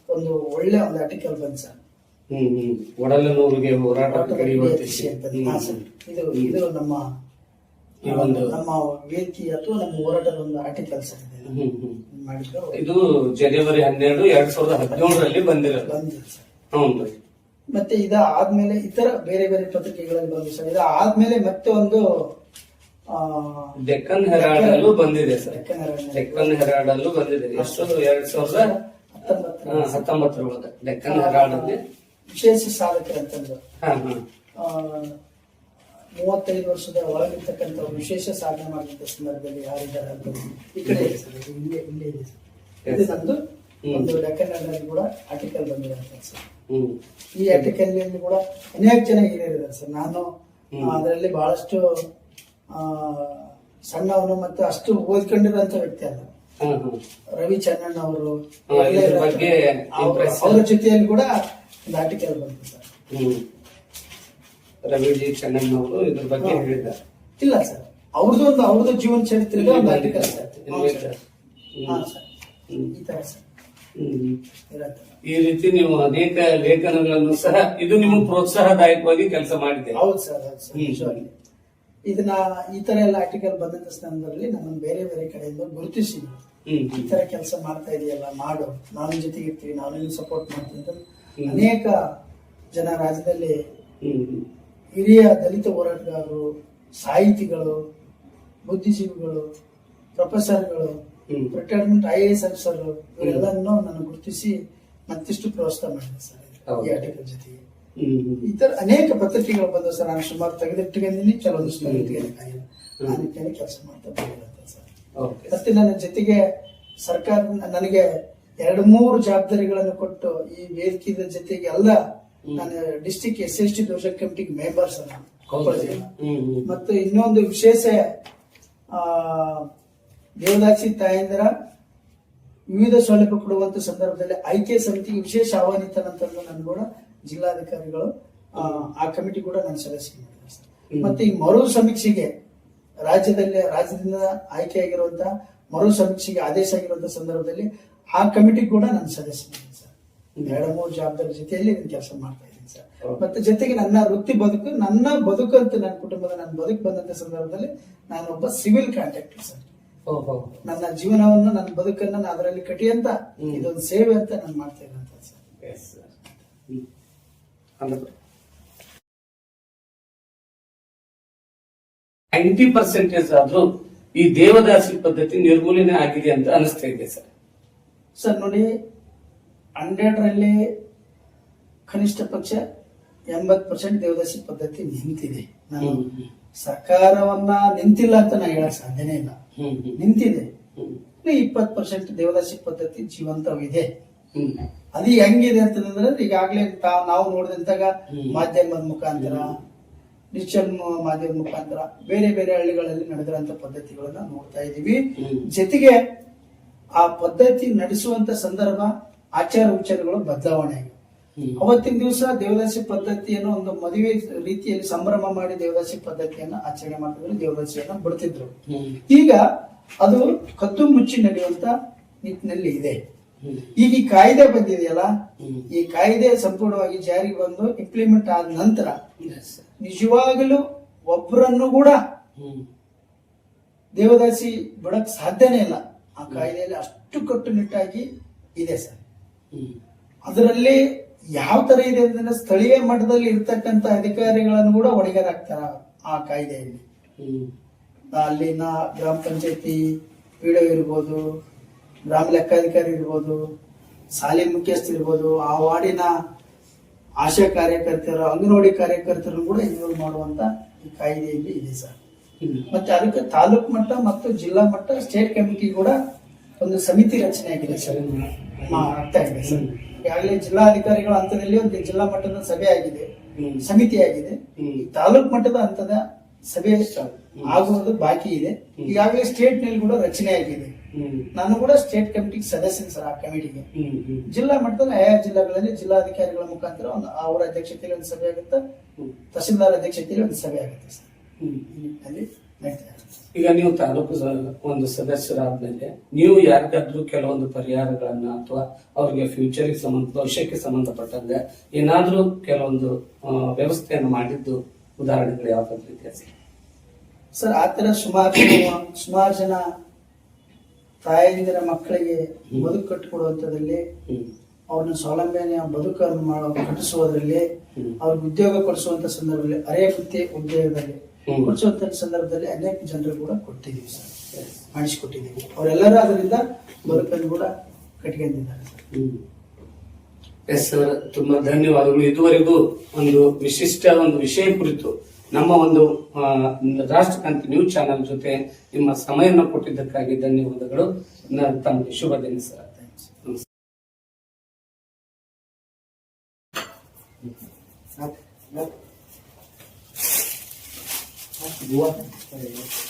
ಒಂದು ಒಳ್ಳೆ ಒಂದು ಆರ್ಟಿಕಲ್ ಬಂದ್ ಸರ್. ಹ್ಮ್ ಹ್ಮ್. ಒಡಲ ಹೋರಾಟ ಹೋರಾಟದ. ಇದು ಇದು ನಮ್ಮ ವೇದಿಕೆ ಅಥವಾ ನಮ್ಮ ಹೋರಾಟದ ಒಂದು ಆರ್ಟಿಕಲ್ ಸರ್ ಇದು. ಜನವರಿ ಹನ್ನೆರಡು ಎರಡ್ ಸಾವಿರದ ಹದಿನೇಳರಲ್ಲಿ ಬಂದಿರೋದು. Hmm sir. ಹ್ಞೂ ಮತ್ತೆ ಇದ ಆದ್ಮೇಲೆ ಇತರ ಬೇರೆ ಬೇರೆ ಪತ್ರಿಕೆಗಳಲ್ಲಿ ಬಂದು ಸರ್. ಇದಾದ್ಮೇಲೆ ಮತ್ತೆ ಒಂದು ಡೆಕ್ಕನ್ ಹೆರಾಲ್ಡ್ ಅಲ್ಲೂ ಬಂದಿದೆ ಸರ್. ಡೆಕ್ಕನ್ ಹೆರಾಲ್ಡ್ ಹೆರಾಲ್ಡ್ ಅಲ್ಲೂ ಬಂದಿದೆ. ಎಷ್ಟು ಎರಡ್ ಸಾವಿರದ ಹತ್ತೊಂಬತ್ತರ. ಒಳಗೆ ಡೆಕ್ಕನ್ ಹೆರಾಲ್ಡ್ ಅಲ್ಲಿ ವಿಶೇಷ ಸಾಧಕರು ಅಂತಂದ್ರೆ ಮೂವತ್ತೈದು ವರ್ಷದ ಒಳಗಿರ್ತಕ್ಕಂಥ ವಿಶೇಷ ಸಾಧನೆ ಮಾಡಿದ ಸಂದರ್ಭದಲ್ಲಿ ಯಾರಿದ್ದಾರೆ ಅಂತ. ಈ ಕಡೆ ಇದೆ ಸರ್. ಇಲ್ಲೇ ಇಲ್ಲೇ ಇದೆ ಸರ್. ಇದು ಹ್ಮ್. ಒಂದು ಡೆಕ್ಕನ್ ಹೆರಾಲ್ಡ್ ಕೂಡ ಆರ್ಟಿಕಲ್ ಬಂದಿದೆ ಸರ್. ಹ್ಮ್. ಈ ಆರ್ಟಿಕಲ್ ಕೂಡ ಅನೇಕ ಜನ ಹಿರಿಯರಿದ್ದಾರೆ ಸರ್. ನಾನು. ಅದರಲ್ಲಿ ಬಹಳಷ್ಟು ಸಣ್ಣವನು ಮತ್ತೆ ಅಷ್ಟು ಓದ್ಕೊಂಡಿರುವಂತ ವ್ಯಕ್ತಿ ಅಲ್ಲ. ರವಿ ಚನ್ನಣ್ಣ ಅವರು ಅವ್ರ ಜೊತೆಯಲ್ಲಿ ಕೂಡ ಒಂದು ಆರ್ಟಿಕಲ್ ಬಂತು ಸರ್. ಹ್ಮ್. ರವಿ ಜಿ ಅವರು ಇದ್ರ ಬಗ್ಗೆ. ಹೇಳಿದ್ದಾರೆ. ಇಲ್ಲ ಸರ್. ಅವ್ರದ್ದು ಒಂದು ಅವ್ರದ್ದು ಜೀವನ ಚರಿತ್ರೆ ಒಂದು ಆರ್ಟಿಕಲ್ ಸರ್. ಹಾ, ಸರ್. ಈ ತರ ಸರ್. ಈ ರೀತಿ ನೀವು ಅನೇಕ ಲೇಖನಗಳನ್ನು ಸಹ ಇದು ನಿಮ್ಗೆ ಪ್ರೋತ್ಸಾಹದಾಯಕವಾಗಿ ಕೆಲಸ ಮಾಡಿದೆ ಹೌದು ಸರ್ ಹೌದು ಸರ್ ನಿಜವಾಗಿ. ಇದನ್ನ ಈ ತರ ಎಲ್ಲ ಆರ್ಟಿಕಲ್ ಬಂದಂತ ಸ್ಥಾನದಲ್ಲಿ ನಮ್ಮನ್ನು ಬೇರೆ ಬೇರೆ ಕಡೆಯಿಂದ ಗುರುತಿಸಿ ಈ ತರ ಕೆಲಸ ಮಾಡ್ತಾ ಇದೆಯಲ್ಲ ಮಾಡು ನಾನು ಜೊತೆಗೆ ಇರ್ತೀವಿ ನಾನು ನಿನ್ನ ಸಪೋರ್ಟ್ ಮಾಡ್ತೀನಿ ಅಂತ ಅನೇಕ ಜನ ರಾಜ್ಯದಲ್ಲಿ. ಹಿರಿಯ ದಲಿತ ಹೋರಾಟಗಾರರು ಸಾಹಿತಿಗಳು ಬುದ್ಧಿಜೀವಿಗಳು ಪ್ರೊಫೆಸರ್ಗಳು. Retirement I A S officer ಇವರೆಲ್ಲರನ್ನೂ ನಾನು ಗುರುತಿಸಿ ಮತ್ತಿಷ್ಟು ಪ್ರೋತ್ಸಾಹ ಮಾಡಿದೆ ಸರ್ ಈ ಆರ್ಟಿಕಲ್ ಜೊತೆಗೆ. ಈ ತರ ಅನೇಕ ಪತ್ರಿಕೆಗಳು ಬಂದವು ಸರ್. ನಾನು ಸುಮಾರು ತೆಗೆದಿಟ್ಟಿದ್ದೀನಿ ಕೆಲವೊಂದಿಷ್ಟು ನಿಟ್ಟಿನಲ್ಲಿ ಕೆಲಸ ಮಾಡ್ತಾ ಬಂದಿರುತ್ತೆ ಸರ್. ಓಕೆ. ಮತ್ತೆ ನನ್ನ ಜೊತೆಗೆ ಸರ್ಕಾರ ನನಗೆ ಎರಡು ಮೂರು ಜವಾಬ್ದಾರಿಗಳನ್ನು ಕೊಟ್ಟು ಈ ವೇದಿಕೆಯ ಜೊತೆಗೆ ಎಲ್ಲ ನಾನು ಡಿಸ್ಟಿಕ್ ಎಸ್ ಎಸ್ ಟಿ ದೋಷ ಕಮಿಟಿಗೆ ಮೆಂಬರ್ ಸರ್ ನಾನು. ಹೌದು. ಕೊಪ್ಪಳ ಜಿಲ್ಲಾ. ಹ್ಮ್ ಹ್ಮ್. ಮತ್ತು ಇನ್ನೊಂದು ವಿಶೇಷ ದೇವದಾಸಿ ತಾಯಂದಿರ ವಿವಿಧ ಸೌಲಭ್ಯ ಕೊಡುವಂತ ಸಂದರ್ಭದಲ್ಲಿ ಆಯ್ಕೆ ಸಮಿತಿ ವಿಶೇಷ ಆಹ್ವಾನಿತನಂತಂದು ನಾನು ಕೂಡ ಜಿಲ್ಲಾಧಿಕಾರಿಗಳು ಆ, ಕಮಿಟಿ ಕೂಡ ನಾನು ಸದಸ್ಯ. ಮತ್ತೆ ಈ ಮರು ಸಮೀಕ್ಷೆಗೆ ರಾಜ್ಯದಲ್ಲಿ ರಾಜ್ಯದಿಂದ ಆಯ್ಕೆಯಾಗಿರುವಂತಹ ಮರು ಸಮೀಕ್ಷೆಗೆ ಆದೇಶ ಆಗಿರುವಂತಹ ಸಂದರ್ಭದಲ್ಲಿ ಆ ಕಮಿಟಿ ಕೂಡ ನಾನು ಸದಸ್ಯ ಎರಡ ಸರ್ ಎರಡು ಮೂರು ಜವಾಬ್ದಾರಿ ಜೊತೆಯಲ್ಲಿ ನಾನು ಕೆಲಸ ಮಾಡ್ತಾ ಇದ್ದೀನಿ ಸರ್. ಮತ್ತೆ ಜೊತೆಗೆ ನನ್ನ ವೃತ್ತಿ ಬದುಕು ನನ್ನ ಬದುಕು ಅಂತ ನನ್ನ ಕುಟುಂಬದ ನನ್ನ ಬದುಕು ಬಂದಂತ ಸಂದರ್ಭದಲ್ಲಿ ನಾನು ಒಬ್ಬ ಸಿವಿಲ್ ಕಾಂಟ್ರಾಕ್ಟರ್ ಸರ್ ನನ್ನ ಜೀವನವನ್ನು ನನ್ನ ಬದುಕನ್ನ ನಾನು ಅದರಲ್ಲಿ ಕಟ್ಟಿ ಅಂತ ಇದೊಂದು ಸೇವೆ ಅಂತ ನಾನು ಮಾಡ್ತೇನೆ ಅಂತ ಸರ್. ಎಸ್ ಸರ್ ಹ್ಮ್. ಅಂದ್ರೆ ನೈಂಟಿ ಪರ್ಸೆಂಟೇಜ್ ಆದ್ರೂ ಈ ದೇವದಾಸಿ ಪದ್ಧತಿ ನಿರ್ಮೂಲನೆ ಆಗಿದೆ ಅಂತ ಅನಿಸ್ತಾ ಇದೆ ಸರ್ ಸರ್ ನೋಡಿ ಹಂಡ್ರೆಡ್ ರಲ್ಲಿ ಕನಿಷ್ಠ ಪಕ್ಷ ಎಂಬತ್ ಪರ್ಸೆಂಟ್ ದೇವದಾಸಿ ಪದ್ಧತಿ ನಿಂತಿದೆ. ನಾನು ಸರ್ಕಾರವನ್ನ ನಿಂತಿಲ್ಲ ಅಂತ ನಾ ಹೇಳಕ್ ಸಾಧ್ಯನೇ ಇಲ್ಲ. ನಿಂತಿದೆ. ಇಪ್ಪತ್ ಪರ್ಸೆಂಟ್ ದೇವದಾಸಿ ಪದ್ಧತಿ ಜೀವಂತವಿದೆ ಅದು ಹೆಂಗಿದೆ ಅಂತಂದ್ರೆ ಈಗಾಗ್ಲೇ ನಾವು ನೋಡಿದಂತಾಗ ಮಾಧ್ಯಮದ ಮುಖಾಂತರ ಡಿಜಿಟಲ್ ಮಾಧ್ಯಮದ ಮುಖಾಂತರ ಬೇರೆ ಬೇರೆ ಹಳ್ಳಿಗಳಲ್ಲಿ ನಡೆದಿರುವಂತ ಪದ್ಧತಿಗಳನ್ನ ನೋಡ್ತಾ ಇದೀವಿ ಜೊತೆಗೆ ಆ ಪದ್ಧತಿ ನಡೆಸುವಂತ ಸಂದರ್ಭ ಆಚಾರ ವಿಚಾರಗಳು ಬದಲಾವಣೆ. ಅವತ್ತಿನ ದಿವಸ ದೇವದಾಸಿ ಪದ್ಧತಿಯನ್ನು ಒಂದು ಮದುವೆ ರೀತಿಯಲ್ಲಿ ಸಂಭ್ರಮ ಮಾಡಿ ದೇವದಾಸಿ ಪದ್ಧತಿಯನ್ನ ಆಚರಣೆ ಮಾಡ್ತಿದ್ರು ದೇವದಾಸಿಯನ್ನ ಬಿಡ್ತಿದ್ರು. ಈಗ ಅದು ಕತ್ತು ಮುಚ್ಚಿ ನಡೆಯುವಂತ ನಿಟ್ಟಿನಲ್ಲಿ ಇದೆ. ಈಗ ಈ ಕಾಯ್ದೆ ಬಂದಿದೆಯಲ್ಲ? ಈ ಕಾಯ್ದೆ ಸಂಪೂರ್ಣವಾಗಿ ಜಾರಿಗೆ ಬಂದು ಇಂಪ್ಲಿಮೆಂಟ್ ಆದ ನಂತರ ನಿಜವಾಗಲೂ ಒಬ್ಬರನ್ನು ಕೂಡ ದೇವದಾಸಿ ಬಿಡಕ್ ಸಾಧ್ಯನೇ ಇಲ್ಲ. ಆ ಕಾಯ್ದೆಯಲ್ಲಿ ಅಷ್ಟು ಕಟ್ಟುನಿಟ್ಟಾಗಿ ಇದೆ ಸರ್ ಅದರಲ್ಲಿ ಯಾವ ತರ ಇದೆ ಅಂದ್ರೆ ಸ್ಥಳೀಯ ಮಟ್ಟದಲ್ಲಿ ಇರ್ತಕ್ಕಂತ ಅಧಿಕಾರಿಗಳನ್ನು ಕೂಡ ಹೊಣೆಗಾರಾಗ್ತಾರ ಆ ಕಾಯ್ದೆಯಲ್ಲಿ. ಅಲ್ಲಿನ ಗ್ರಾಮ ಪಂಚಾಯತಿ ಪಿಡಿಒ ಇರ್ಬೋದು ಗ್ರಾಮ ಲೆಕ್ಕಾಧಿಕಾರಿ ಇರ್ಬೋದು ಶಾಲೆ ಮುಖ್ಯಸ್ಥ ಇರ್ಬೋದು ಆ ವಾರ್ಡಿನ ಆಶಾ ಕಾರ್ಯಕರ್ತರು ಅಂಗನವಾಡಿ ಕಾರ್ಯಕರ್ತರು ಕೂಡ ಇನ್ವಾಲ್ವ್ ಮಾಡುವಂತ ಈ ಕಾಯ್ದೆಯಲ್ಲಿ ಇದೆ ಸರ್. ಮತ್ತೆ ಅದಕ್ಕೆ ತಾಲೂಕ್ ಮಟ್ಟ ಮತ್ತು ಜಿಲ್ಲಾ ಮಟ್ಟ ಸ್ಟೇಟ್ ಕಮಿಟಿ ಕೂಡ ಒಂದು ಸಮಿತಿ ರಚನೆ ಆಗಿದೆ ಸರ್. ಆಗ್ತಾ ಇದೆ ಸರ್. ಈಗಾಗಲೇ ಜಿಲ್ಲಾಧಿಕಾರಿಗಳ ಹಂತದಲ್ಲಿ ಒಂದು ಜಿಲ್ಲಾ ಮಟ್ಟದ ಸಭೆ ಆಗಿದೆ. ಸಮಿತಿ ಆಗಿದೆ ತಾಲೂಕ್ ಮಟ್ಟದ ಹಂತದ ಸಭೆ. ಆಗುವುದು ಬಾಕಿ ಇದೆ. ಈಗಾಗಲೇ ಸ್ಟೇಟ್ನಲ್ಲಿ ಕೂಡ ರಚನೆ ಆಗಿದೆ. ನಾನು ಕೂಡ ಸ್ಟೇಟ್ ಕಮಿಟಿಗೆ ಸದಸ್ಯನ ಸರ್ ಆ ಕಮಿಟಿಗೆ ಜಿಲ್ಲಾ ಮಟ್ಟದಲ್ಲಿ ಆಯಾ ಜಿಲ್ಲೆಗಳಲ್ಲಿ ಜಿಲ್ಲಾಧಿಕಾರಿಗಳ ಮುಖಾಂತರ ಒಂದು ಅವರ ಅಧ್ಯಕ್ಷತೆಯಲ್ಲಿ ಒಂದು ಸಭೆ ಆಗುತ್ತೆ. ತಹಸೀಲ್ದಾರ್ ಅಧ್ಯಕ್ಷತೆಯಲ್ಲಿ ಒಂದು ಸಭೆ ಆಗುತ್ತೆ ಸರ್. ಅಲ್ಲಿ ನಡೀತಾ. ಈಗ ನೀವು ತಾಲೂಕು ಒಂದು ಒಂದು ಸದಸ್ಯರಾದ್ಮೇಲೆ ನೀವು ಯಾರಿಗಾದ್ರೂ ಕೆಲವೊಂದು ಪರಿಹಾರಗಳನ್ನ ಅಥವಾ ಅವ್ರಿಗೆ ಫ್ಯೂಚರ್ಗೆ ಸಂಬಂಧ ಭವಿಷ್ಯಕ್ಕೆ ಸಂಬಂಧಪಟ್ಟಂಗೆ ಏನಾದ್ರೂ ಕೆಲವೊಂದು ವ್ಯವಸ್ಥೆಯನ್ನು ಮಾಡಿದ್ದು ಉದಾಹರಣೆಗಳು ಯಾವ್ದಾದ್ರು ಇದೆಯಾ ಸರ್? ಸರ್ ಆ ತರ ಸುಮಾರು ಸುಮಾರು ಜನ ತಾಯಂದಿರ ಮಕ್ಕಳಿಗೆ. ಬದುಕು ಕಟ್ಟಿಕೊಡುವಂಥದ್ರಲ್ಲಿ ಅವ್ರನ್ನ ಸ್ವಾವಲಂಬನೆಯ ಬದುಕನ್ನು ಮಾಡೋ ಕಟ್ಟಿಸುವುದರಲ್ಲಿ ಅವ್ರಿಗೆ ಉದ್ಯೋಗ ಕೊಡಿಸುವಂತ ಸಂದರ್ಭದಲ್ಲಿ ಅರೆ ವೃತ್ತಿ ಉದ್ಯೋಗದಲ್ಲಿ. ಕೊಡಿಸುವಂತ ಸಂದರ್ಭದಲ್ಲಿ ಅನೇಕ ಜನರು ಕೂಡ ಕೊಟ್ಟಿದ್ದೀವಿ ಸರ್. ಮಾಡಿಸಿಕೊಟ್ಟಿದ್ದೀವಿ. ಅವರೆಲ್ಲರೂ ಅದರಿಂದ ಬದುಕನ್ನು ಕೂಡ ಕಟ್ಕೊಂಡಿದ್ದಾರೆ ಸರ್. ಎಸ್ ಸರ್ ತುಂಬಾ ಧನ್ಯವಾದಗಳು. ಇದುವರೆಗೂ ಒಂದು ವಿಶಿಷ್ಟ ಒಂದು ವಿಷಯ ಕುರಿತು ನಮ್ಮ ಒಂದು ರಾಷ್ಟ್ರಕಾಂತಿ ನ್ಯೂಸ್ ಚಾನೆಲ್ ಜೊತೆ ನಿಮ್ಮ ಸಮಯವನ್ನು ಕೊಟ್ಟಿದ್ದಕ್ಕಾಗಿ ಧನ್ಯವಾದಗಳು. ತಮಗೆ ಶುಭ ದಿನ ಸರ್. ನಮಸ್ಕಾರ. ನೀವು ಬರೋದು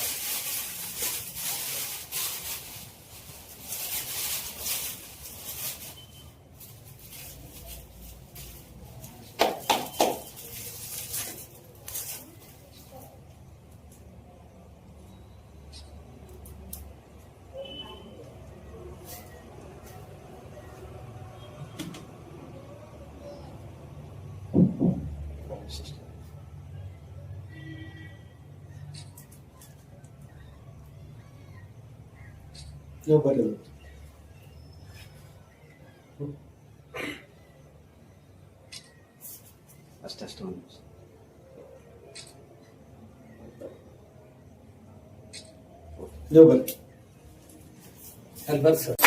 ಅಷ್ಟಷ್ಟು ಒಂದು ನಿಮಿಷ. ನೀವು ಬನ್ನಿ ಅಲ್ಲಿ ಬರ್ರಿ ಸರ್